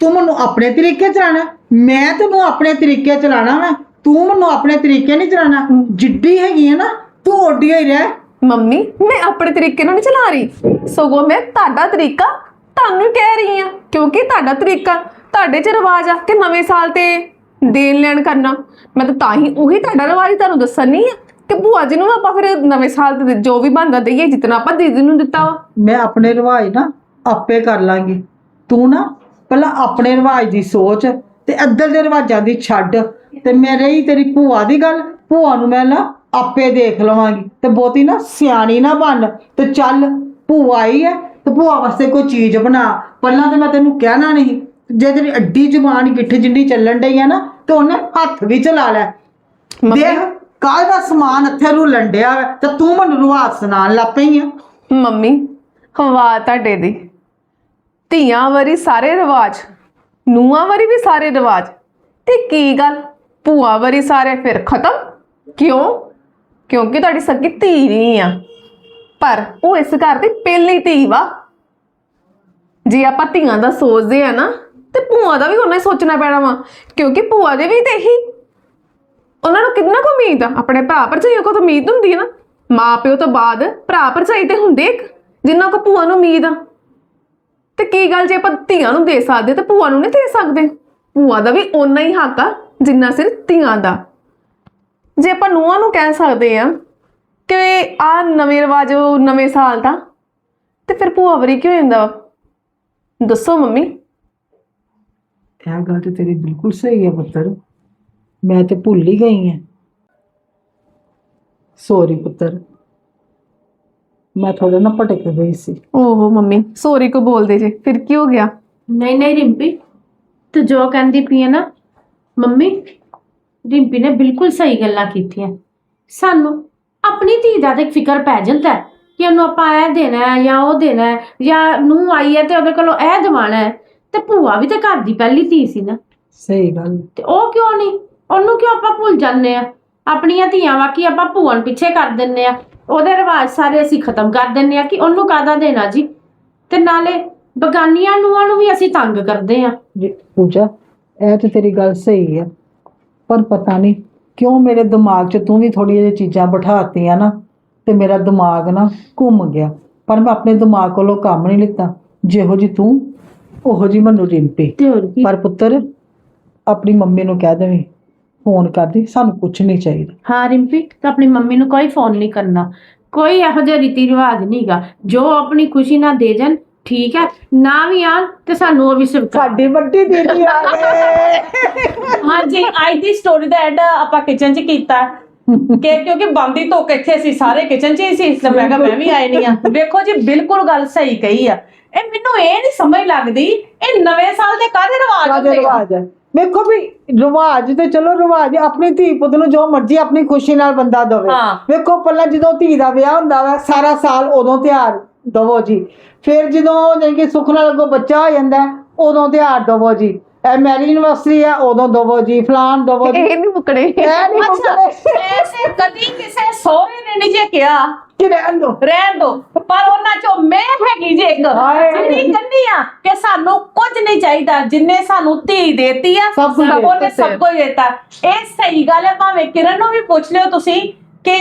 ਤੂੰ ਮੈਨੂੰ ਆਪਣੇ ਤਰੀਕੇ ਚਲਾਣਾ? ਮੈਂ ਤੈਨੂੰ ਆਪਣੇ ਤਰੀਕੇ ਚਲਾਣਾ ਵਾ? ਤੂੰ ਮੈਨੂੰ ਆਪਣੇ ਤਰੀਕੇ ਨਹੀਂ ਚਲਾਣਾ? ਜਿੱਡੀ ਹੈਗੀ ਆ ਨਾ ਤੂੰ ਓਡੀ ਹੀ ਰਹਿ। ਮੰਮੀ ਮੈਂ ਆਪਣੇ ਤਰੀਕੇ ਨਾਲ ਨਹੀਂ ਚਲਾ ਰਹੀ। ਸਗੋਂ ਮੈਂ ਤੁਹਾਡਾ ਤਰੀਕਾ ਤੁਹਾਨੂੰ ਕਹਿ ਰਹੀ ਆ। ਕਿਉਂਕਿ ਤੁਹਾਡਾ ਤਰੀਕਾ ਤੁਹਾਡੇ ਚ ਰਿਵਾਜ ਆ ਕਿ ਨਵੇਂ ਸਾਲ ਤੇ ਦੇਣ ਲੈਣ ਕਰਨਾ? ਮੈਂ ਤਾਂ ਤਾਂ ਹੀ ਉਹੀ ਤੁਹਾਡਾ ਰਿਵਾਜ ਤੁਹਾਨੂੰ ਦੱਸਣ ਨਹੀਂ ਆ ਕਿ ਭੂਆ ਜੀ ਨੂੰ ਆਪਾਂ ਫਿਰ ਨਵੇਂ ਸਾਲ ਤੇ ਜੋ ਵੀ ਬਣਦਾ ਦਈਏ, ਜਿਤਨਾ ਆਪਾਂ ਦੀਦੀ ਨੂੰ ਦਿੱਤਾ ਵਾ। ਮੈਂ ਆਪਣੇ ਰਿਵਾਜ ਨਾ ਆਪੇ ਕਰ ਲਾਂਗੀ। ਤੂੰ ਨਾ ਪਹਿਲਾਂ ਆਪਣੇ ਰਿਵਾਜ ਦੀ ਸੋਚ ਤੇ ਅੱਧਰ ਦੇ ਰਿਵਾਜਾਂ ਦੀ ਛੱਡ ਤੇ ਮੈਂ ਰਹੀ ਤੇਰੀ ਭੂਆ ਦੀ ਗੱਲ, ਭੂਆ ਨੂੰ ਮੈਂ ਨਾ ਆਪੇ ਦੇਖ ਲਵਾਂਗੀ। ਤੇ ਬਹੁਤੀ ਨਾ ਸਿਆਣੀ ਨਾ ਬਣ ਤੇ ਚੱਲ, ਭੂਆ ਆਈ ਹੈ ਤੇ ਭੂਆ ਵਾਸਤੇ ਕੋਈ ਚੀਜ਼ ਬਣਾ। ਪਹਿਲਾਂ ਤੇ ਮੈਂ ਤੈਨੂੰ ਕਹਿਣਾ ਨਹੀਂ ਜੇ ਤੇਰੀ ਅੱਡੀ ਜ਼ੁਬਾਨ ਗਿੱਠ ਜਿੰਨੀ ਚੱਲਣ ਡਈ ਆ ਨਾ ਤੇ ਉਹਨੇ ਹੱਥ ਵੀ ਚਲਾ ਲੈ ਦੇਖ ਕੱਲ ਦਾ ਸਮਾਨ ਇੱਥੇ ਰੂ ਲੰਡਿਆ ਵਾ ਤੇ ਤੂੰ ਮੈਨੂੰ ਰੁਆਸ ਸੁਣਾਉਣ ਲੱਗ ਪਈ ਆ। ਮੰਮੀ ਹਵਾ ਤੁਹਾਡੇ ਦੀ। ਧੀਆਂ ਵਾਰੀ ਸਾਰੇ ਰਿਵਾਜ ਨੂਆਂ ਵਾਰੀ ਵੀ ਸਾਰੇ ਰਿਵਾਜ ਤੇ ਕੀ ਗੱਲ? ਭੂਆ ਵਾਰੀ ਸਾਰੇ ਫਿਰ ਖਤਮ? ਕਿਉਂ? ਕਿਉਂਕਿ ਤੁਹਾਡੀ ਸੱਗੀ ਧੀ ਨਹੀਂ ਆ। ਪਰ ਉਹ ਇਸ ਘਰ ਦੀ ਪਹਿਲੀ ਧੀ ਵਾ। ਜੇ ਆਪਾਂ ਧੀਆਂ ਦਾ ਸੋਚਦੇ ਆ ਨਾ ਤੇ ਭੂਆ ਦਾ ਵੀ ਉਹਨਾਂ ਹੀ ਸੋਚਣਾ ਪੈਣਾ ਵਾ, ਕਿਉਂਕਿ ਭੂਆ ਦੇ ਵੀ ਤੇ ਇਹੀ ਉਹਨਾਂ ਨੂੰ ਕਿੰਨਾ ਕੁ ਉਮੀਦ ਆ, ਆਪਣੇ ਭਰਾ ਭਰਜਾਈਆਂ ਕੋਲ ਤਾਂ ਉਮੀਦ ਹੁੰਦੀ ਹੈ ਨਾ। ਮਾਂ ਪਿਓ ਤੋਂ ਬਾਅਦ ਭਰਾ ਭਰਜਾਈ ਤੇ ਹੁੰਦੇ ਇੱਕ, ਜਿੰਨਾ ਕੋ ਭੂਆ ਨੂੰ ਉਮੀਦ ਆ। ਤੇ ਕੀ ਗੱਲ ਜੇ ਆਪਾਂ ਧੀਆਂ ਨੂੰ ਦੇ ਸਕਦੇ ਤੇ ਭੂਆ ਨੂੰ ਨਹੀਂ ਦੇ ਸਕਦੇ? ਭੂਆ ਦਾ ਵੀ ਓਨਾ ਹੀ ਹੱਕ ਆ, ਜਿੰਨਾ ਸਿਰ ਧੀਆਂ ਦਾ। ਜੇ ਆਪਾਂ ਨੂੰਹਾਂ ਨੂੰ ਕਹਿ ਸਕਦੇ ਆ ਕਿ ਆ ਨਵੇਂ ਰਿਵਾਜ ਨਵੇਂ ਸਾਲ ਦਾ, ਤੇ ਫਿਰ ਭੂਆ ਵਰੀ ਕਿਉਂ ਜਾਂਦਾ ਵਾ? ਦੱਸੋ ਮੰਮੀ। ਇਹ ਗੱਲ ਤੇ ਤੇਰੀ ਬਿਲਕੁਲ ਸਹੀ ਹੈ ਪੁੱਤਰ। ਮੈਂ ਤੇ ਭੁੱਲ ਹੀ ਗਈ ਹਾਂ। ਸੌਰੀ ਪੁੱਤਰ। ਮੈਂ ਥੋੜਾ ਨਾ ਭਟਕ ਗਈ ਸੀ। ਓਹੋ ਮੰਮੀ ਸੋਰੀ ਕੋ ਬੋਲਦੇ ਜੇ? ਫਿਰ ਕੀ ਹੋ ਗਿਆ? ਨਹੀਂ ਨਹੀਂ ਰਿੰਪੀ ਤੂੰ ਜੋ ਕਹਿੰਦੀ ਪਈ ਹੈ ਨਾ ਮੰਮੀ ਰਿੰਪੀ ਨੇ ਬਿਲਕੁਲ ਸਹੀ ਗੱਲਾਂ ਕੀਤੀਆਂ। ਸਾਨੂੰ ਆਪਣੀ ਧੀ ਦਾ ਤੇ ਫਿਕਰ ਪੈ ਜਾਂਦਾ ਹੈ ਕਿ ਉਹਨੂੰ ਆਪਾਂ ਇਹ ਦੇਣਾ ਹੈ ਜਾਂ ਉਹ ਦੇਣਾ ਹੈ ਜਾਂ ਨੂੰ ਆਈ ਹੈ ਤੇ ਉਹਦੇ ਕੋਲੋਂ ਇਹ ਦਿਵਾਣਾ ਹੈ। ਤੇ ਭੂਆ ਵੀ ਤੇ ਘਰ ਦੀ ਪਹਿਲੀ ਧੀ ਸੀ ਨਾ। ਸਹੀ ਗੱਲ। ਤੇ ਉਹ ਕਿਉਂ ਨਹੀਂ? ਉਹਨੂੰ ਕਿਉਂ ਆਪਾਂ ਭੁੱਲ ਜਾਂਦੇ ਆ? ਆਪਣੀਆਂ ਧੀਆਂ ਵਾਕੀ ਆਪਾਂ ਭੂਆ ਨੂੰ ਪਿੱਛੇ ਕਰ ਦਿੰਨੇ ਆ? ਉਹਦੇ ਰਿਵਾਜ ਸਾਰੇ ਅਸੀਂ ਖਤਮ ਕਰ ਦਿੰਨੇ ਆ ਕਿ ਉਹਨੂੰ ਕਾਦਾ ਦੇਣਾ ਜੀ? ਤੇ ਨਾਲੇ ਬਗਾਨੀਆਂ ਨੂੰਆਂ ਨੂੰ ਵੀ ਅਸੀਂ ਤੰਗ ਕਰਦੇ ਆ। ਜੀ, ਪੂਜਾ ਇਹ ਤੇ ਤੇਰੀ ਗੱਲ ਸਹੀ ਹੈ ਪਰ ਪਤਾ ਨਹੀਂ ਕਿਉਂ ਮੇਰੇ ਦਿਮਾਗ 'ਚ ਤੂੰ ਵੀ ਥੋੜ੍ਹੀਆਂ ਜਿਹੀਆਂ ਚੀਜ਼ਾਂ ਬਿਠਾਤੀਆਂ ਨਾ ਤੇ ਮੇਰਾ ਦਿਮਾਗ ਨਾ ਘੁੰਮ ਗਿਆ। ਪਰ ਮੈਂ ਆਪਣੇ ਦਿਮਾਗ ਕੋਲੋਂ ਕੰਮ ਨਹੀਂ ਲਿੱਤਾ। ਜਿਹੋ ਜੀ ਤੂੰ ਉਹੋ ਜੀ ਮੈਨੂੰ ਰਿੰਪੀ ਤੇ। ਹੋਰ ਕੀ? ਪਰ ਪੁੱਤਰ ਆਪਣੀ ਮੰਮੀ ਨੂੰ ਕਹਿ ਦੇਵੀਂ ਫੋਨ ਕਰਦੀ ਸਾਨੂੰ ਕੁਝ ਨਹੀਂ ਚਾਹੀਦਾ। ਹਾਂ ਰਿੰਪੀ ਤਾਂ ਆਪਣੀ ਮੰਮੀ ਨੂੰ ਕੋਈ ਫੋਨ ਨਹੀਂ ਕਰਨਾ। ਕੋਈ ਇਹੋ ਜਿਹਾ ਰੀਤੀ ਰਿਵਾਜ ਨਹੀਂਗਾ ਜੋ ਆਪਣੀ ਖੁਸ਼ੀ ਨਾਲ ਦੇ ਜਾਣ ਠੀਕ ਹੈ। ਨਾ ਵੀ ਆਣ ਤੇ ਸਾਨੂੰ ਉਹ ਵੀ ਸਵੀਕਾਰ। ਸਾਡੀ ਵੱਡੀ ਦੀਦੀ ਆ ਗਏ। ਹਾਂਜੀ ਅੱਜ ਦੀ ਸਟੋਰੀ ਦਾ ਐਡ ਆਪਾਂ ਕਿਚਨ 'ਚ ਕੀਤਾ। ਕਿ ਕਿਉਂਕਿ ਬੰਦੀ ਧੁੱਕ ਇੱਥੇ ਅਸੀਂ ਸਾਰੇ ਕਿਚਨ 'ਚ ਹੀ ਸੀ ਲਈ ਮੈਂ ਕਿਹਾ ਮੈਂ ਵੀ ਆਏ ਨਹੀਂ ਆ। ਵੇਖੋ ਜੀ ਬਿਲਕੁਲ ਗੱਲ ਸਹੀ ਕਹੀ ਆ। ਇਹ ਮੈਨੂੰ ਇਹ ਨਹੀਂ ਸਮਝ ਲੱਗਦੀ ਇਹ ਨਵੇਂ ਸਾਲ ਦੇ ਕਾਹਦੇ ਰਿਵਾਜ ਹੁੰਦੇ ਆ? ਰਿਵਾਜ ਹੈ ਵੇਖੋ ਵੀ ਰਿਵਾਜ ਤੇ ਚਲੋ ਰਿਵਾਜ ਆਪਣੀ ਧੀ ਪੁੱਤ ਨੂੰ ਜੋ ਮਰਜ਼ੀ ਆਪਣੀ ਖੁਸ਼ੀ ਨਾਲ ਬੰਦਾ ਦਵੇ। ਹਾਂ। ਵੇਖੋ ਪਹਿਲਾਂ ਜਦੋਂ ਧੀ ਦਾ ਵਿਆਹ ਹੁੰਦਾ ਵਾ ਸਾਰਾ ਸਾਲ ਉਦੋਂ ਤਿਉਹਾਰ ਦਵੋ ਜੀ। ਫਿਰ ਜਦੋਂ ਜਾਣੀ ਕਿ ਸੁੱਖ ਨਾਲ ਅੱਗੋਂ ਬੱਚਾ ਹੋ ਜਾਂਦਾ ਹੈ, ਉਦੋਂ ਤਿਉਹਾਰ ਦਵੋ ਜੀ। ਇਹ ਮੈਰੀ ਯੂਨੀਵਰਸਿਟੀ ਹੈ ਉਦੋਂ ਦਵੋ ਜੀ ਫਲਾਨ ਦਵੋ ਜੀ। ਇਹ ਨਹੀਂ ਮੁਕੜੇ ਇਹ ਨਹੀਂ ਮੁੱਕਦੇ ਐਸੇ ਕਦੀ ਕਿਸੇ ਸਹੁਰੇ ਨੇ ਨਹੀਂ ਜੇ ਕਿਹਾ। ਕਿ ਰਹਿਣ ਦਿਓ। ਰਹਿਣ ਦੋ। ਪਰ ਉਹਨਾਂ ਚੋਂ ਮੈਂ ਹੈਗੀ ਜੇ ਇੱਕ। ਜਿਹੜੀ ਕਹਿੰਦੀ ਆ ਕਿ ਸਾਨੂੰ ਕੁਝ ਨਹੀਂ ਚਾਹੀਦਾ ਜਿੰਨੇ ਸਾਨੂੰ ਧੀ ਦੇਤੀ ਆ ਸਭ ਉਹਨੇ। ਸਭ ਕੁਝ ਦਿੱਤਾ। ਇਹ ਸਹੀ ਗੱਲ ਹੈ ਭਾਵੇਂ ਕਿਰਨ ਨੂੰ ਵੀ ਪੁੱਛ ਲਿਓ ਤੁਸੀਂ ਕਿ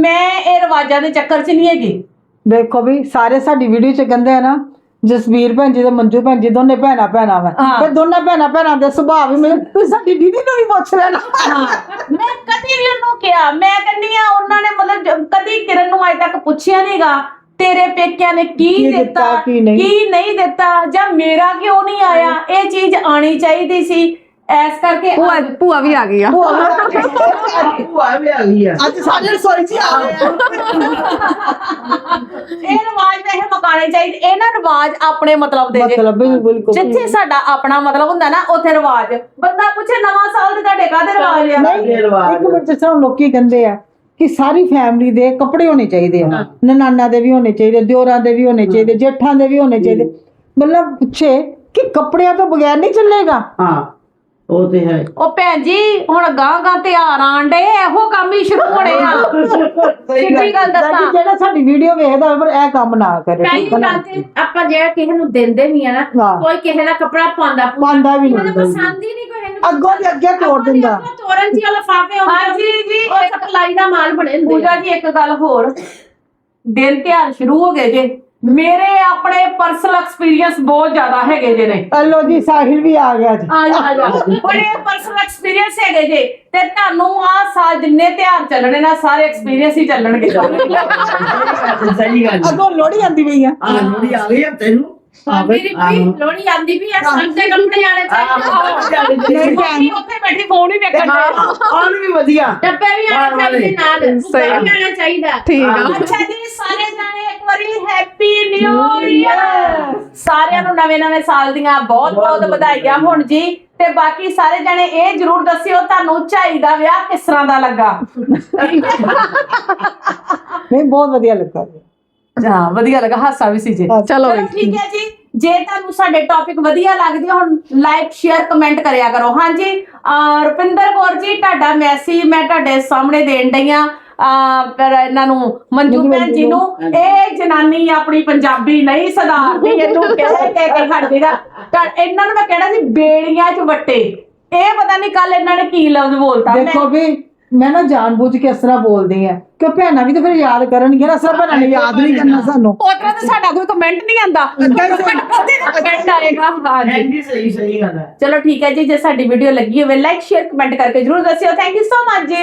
ਮੈਂ ਇਹ ਰਿਵਾਜਾਂ ਦੇ ਚੱਕਰ 'ਚ ਨਹੀਂ ਹੈਗੀ। ਵੇਖੋ ਵੀ ਸਾਰੇ ਸਾਡੀ ਵੀਡੀਓ ਚ ਕਹਿੰਦੇ ਆ ਨਾ ਜਸਵੀਰ ਭੈਣ ਜੀ ਤੇ ਮੰਜੂ ਭੈਣ ਜੀ ਦੋਨੇ ਭੈਣਾਂ ਭੈਣਾਂ ਵਾ। ਹਾਂ। ਫਿਰ ਦੋਨਾਂ ਭੈਣਾਂ ਭੈਣਾਂ ਦੇ ਸੁਭਾਅ ਵੀ ਮੈਨੂੰ ਤੁਸੀਂ ਸਾਡੀ ਦੀਦੀ ਨੂੰ ਵੀ ਪੁੱਛ ਲੈਣਾ। ਮੈਂ ਕਦੀ ਵੀ ਉਹਨੂੰ ਕਿਹਾ ਮੈਂ ਕਹਿੰਦੀ ਆ ਉਹਨਾਂ ਨੇ ਮਤਲਬ ਜ- ਕਦੀ ਕਿਰਨ ਨੂੰ ਅਜੇ ਤੱਕ ਪੁੱਛਿਆ ਨਹੀਂਗਾ ਤੇਰੇ ਪੇਕਿਆਂ ਨੇ ਕੀ ਕੀ ਦਿੱਤਾ, ਦਿੱਤਾ ਕੀ ਨਹੀਂ। ਕੀ ਨਹੀਂ ਦਿੱਤਾ ਜਾਂ ਮੇਰਾ ਕਿਉਂ ਨਹੀਂ ਆਇਆ? ਇਹ ਚੀਜ਼ ਆਣੀ ਚਾਹੀਦੀ ਸੀ। ਐਸ ਕਰਕੇ ਭੂਆ ਭੂਆ ਵੀ ਆ ਗਈ ਆ। ਭੂਆ ਵੀ ਆ ਗਈ। ਆ ਅੱਜ ਸਾਡੇ ਰਸੋਈ 'ਚ ਆ ਗਏ। ਇਹ ਰਿਵਾਜ ਵੈਸੇ ਮਕਾਣੇ ਚਾਹੀਦੇ। ਇਹ ਨਾ ਰਿਵਾਜ ਆਪਣੇ ਮਤਲਬ ਦੇ ਜੇ। ਮਤਲਬ ਵੀ ਬਿਲਕੁਲ ਜਿੱਥੇ ਸਾਡਾ ਆਪਣਾ ਮਤਲਬ ਹੁੰਦਾ ਨਾ ਉੱਥੇ ਰਿਵਾਜ। ਬੰਦਾ ਪੁੱਛੇ ਨਵਾਂ ਸਾਲ ਦੇ ਤੁਹਾਡੇ ਕਾਹਦੇ ਰਿਵਾਜ ਆ? ਨਹੀਂ ਇਹ ਰਿਵਾਜ ਇੱਕ ਮਿੰਟ ਜਿਸ ਤਰ੍ਹਾਂ ਲੋਕੀ ਕਹਿੰਦੇ ਆ ਕਿ ਸਾਰੀ ਫੈਮਿਲੀ ਦੇ ਕੱਪੜੇ ਹੋਣੇ ਚਾਹੀਦੇ ਆ। ਨਨਾਨਾ ਦੇ ਵੀ ਹੋਣੇ ਚਾਹੀਦੇ ਦਿਓਰਾਂ ਦੇ ਵੀ ਹੋਣੇ ਚਾਹੀਦੇ ਜੇਠਾਂ ਦੇ ਵੀ ਹੋਣੇ ਚਾਹੀਦੇ। ਮਤਲਬ ਪੁੱਛੇ ਕਿ ਕੱਪੜਿਆਂ ਤੋਂ ਬਗੈਰ ਨਹੀਂ ਚੱਲੇਗਾ? ਹਾਂ। ਉਹ ਤੇ ਹੈ। ਉਹ ਭੈਣ ਜੀ ਹੁਣ ਗਾਂ ਗਾਂ ਤਿਉਹਾਰ ਆਣ ਡੇ ਇਹੋ ਕੰਮ ਹੀ ਸ਼ੁਰੂ ਹੋਣੇ ਆ। ਸਿੱਧੀ ਗੱਲ ਦੱਸਾਂ। ਜਿਹੜਾ ਸਾਡੀ ਵੀਡੀਓ ਵੇਖਦਾ ਪਰ ਇਹ ਕੰਮ ਨਾ ਕਰੇ ਨਾ? ਗੱਲ ਤੇ ਆਪਾਂ ਜਿਹੜਾ ਕਿਸੇ ਨੂੰ ਦਿੰਦੇ ਵੀ ਆ ਨਾ। ਕੋਈ ਕਿਸੇ ਦਾ ਕੱਪੜਾ ਪਾਉਂਦਾ ਪਾਉਂਦਾ ਵੀ ਨਹੀਂ ਨੂੰ ਪਸੰਦ ਹੀ ਨਹੀਂ ਕੋਈ ਇਹਨੂੰ ਅੱਗੋਂ ਦੀ ਅੱਗੇ ਤੋੜ ਦਿੰਦਾ। ਤੋਰਨ ਜੀ ਲਫਾਫੇ ਹੁੰਦੇ ਹਾਂਜੀ ਜੀ। ਉਹ ਸਪਲਾਈ ਦਾ ਮਾਲ ਬਣੇ ਹੁੰਦੇ ਪੂਜਾ ਜੀ ਇੱਕ ਗੱਲ ਹੋਰ। ਦਿਨ ਤਿਉਹਾਰ ਸ਼ੁਰੂ ਹੋ ਗਏ ਜੇ। ਮੇਰੇ ਆਪਣੇ ਪਰਸਨਲ ਐਕਸਪੀਰੀਅੰਸ ਬਹੁਤ ਜ਼ਿਆਦਾ ਹੈਗੇ ਜੇ ਨੇ। ਹਲੋ ਜੀ ਸਾਹਿਲ ਵੀ ਆ ਗਿਆ ਜੀ। ਆ ਜਾ ਆ ਜਾ। ਬੜੇ ਪਰਸਨਲ ਐਕਸਪੀਰੀਅੰਸ ਹੈਗੇ ਜੇ। ਤੇ ਤੁਹਾਨੂੰ ਆ ਸਾਲ ਜਿੰਨੇ ਤਿਉਹਾਰ ਚੱਲਣੇ ਨਾ ਸਾਰੇ ਐਕਸਪੀਰੀਅੰਸ ਹੀ ਚੱਲਣਗੇ। ਸਹੀ ਗੱਲ ਅੱਗੋਂ ਲੋੜੀ ਆਂਦੀ ਪਈ ਆ। ਆ ਲੋੜੀ ਆ ਗਈ ਆ ਤੈਨੂੰ। ਮੇਰੀ ਵੀ ਲੋੜੀ ਆਂਦੀ ਵੀ ਆ ਸਭ ਦੇ ਕੱਪੜੇ ਆਣੇ ਚਾਹੀਦੇ ਨਹੀਂ ਮੰਮੀ ਉੱਥੇ ਬੈਠੀ ਫੋਨ ਹੀ ਵੇਖਣ ਦੇ ਆਣ ਵੀ ਵਧੀਆ। ਡੱਬੇ ਵੀ ਆਣੇ ਚਾਹੀਦੇ ਨਾਲ ਸਹੀ। ਸਹੀ ਆਣਾ ਚਾਹੀਦਾ। ਠੀਕ ਆ। ਅੱਛਾ ਜੀ ਸਾਰੇ ਜਾਣੇ ਇੱਕ ਵਾਰੀ ਹੈਪੀ ਨਿਊ ਇਅਰ ਸਾਰਿਆਂ ਨੂੰ ਨਵੇਂ ਨਵੇਂ ਸਾਲ ਦੀਆਂ ਬਹੁਤ ਬਹੁਤ ਵਧਾਈਆਂ ਹੋਣ ਜੀ। ਤੇ ਬਾਕੀ ਸਾਰੇ ਜਾਣੇ ਇਹ ਜਰੂਰ ਦੱਸਿਓ ਤੁਹਾਨੂੰ ਝਾਈ ਦਾ ਵਿਆਹ ਕਿਸ ਤਰ੍ਹਾਂ ਦਾ ਲੱਗਾ? ਨਹੀਂ ਬਹੁਤ ਵਧੀਆ ਲੱਗਾ। ਹਾਂ ਵਧੀਆ ਲੱਗਾ ਹਾਸਾ ਵੀ ਸੀ ਜੀ। ਹਾਂ। ਚਲੋ ਚਲੋ ਠੀਕ ਹੈ ਜੀ। ਜੇ ਤੁਹਾਨੂੰ ਸਾਡੇ ਟੌਪਿਕ ਵਧੀਆ ਲੱਗਦੇ ਹੁਣ ਲਾਈਕ ਸ਼ੇਅਰ ਕਮੈਂਟ ਕਰਿਆ ਕਰੋ। ਹਾਂਜੀ ਅਹ ਰੁਪਿੰਦਰ ਕੌਰ ਜੀ ਤੁਹਾਡਾ ਮੈਸੇਜ ਮੈਂ ਤੁਹਾਡੇ ਸਾਹਮਣੇ ਦੇਣ ਡਈ ਆ ਪਰ ਇਹਨਾਂ ਨੂੰ ਮੰਜੂ ਮੰਜੂ ਭੈਣ ਜੀ ਨੂੰ। ਇਹ ਜਨਾਨੀ ਆਪਣੀ ਪੰਜਾਬੀ ਨਹੀਂ ਸੁਧਾਰਦੀ ਇਹਨੂੰ ਕਹਿ ਕਹਿ ਕੇ ਖੜਦੀ ਦਾ। ਤਾਂ ਇਹਨਾਂ ਨੂੰ ਮੈਂ ਕਹਿਣਾ ਸੀ ਬੇੜੀਆਂ 'ਚ ਵੱਟੇ। ਇਹ ਪਤਾ ਨਹੀਂ ਕੱਲ ਇਹਨਾਂ ਨੇ ਕੀ ਲਫ਼ਜ਼ ਬੋਲਤਾ। ਮੈਂ ਦੇਖੋ ਵੀ ਮੈਂ ਨਾ ਜਾਣਬੁੱਝ ਕੇ ਇਸ ਤਰ੍ਹਾਂ ਬੋਲਦੀ ਆ ਕਿ ਭੈਣਾਂ ਵੀ ਤਾਂ ਫਿਰ ਯਾਦ ਕਰਨਗੀਆਂ ਨਾ ਸਭ ਭੈਣਾਂ ਨੇ ਯਾਦ ਨਹੀਂ ਕਰਨਾ ਸਾਨੂੰ। ਉਤਰਾ ਤੇ ਸਾਡਾ ਕੋਈ ਕਮੈਂਟ ਨਹੀਂ ਆਂਦਾ ਕਮੈਂਟ ਆਏਗਾ। ਹਾਂਜੀ ਹਾਂਜੀ ਸਹੀ ਸਹੀ ਗੱਲ ਹੈ। ਚਲੋ ਠੀਕ ਹੈ ਜੀ ਜੇ ਸਾਡੀ ਵੀਡੀਓ ਲੱਗੀ ਹੋਵੇ ਲਾਈਕ ਸ਼ੇਅਰ ਕਮੈਂਟ ਕਰਕੇ ਜਰੂਰ ਦੱਸਿਓ। ਥੈਂਕ ਯੂ ਸੋ ਮਚ ਜੀ।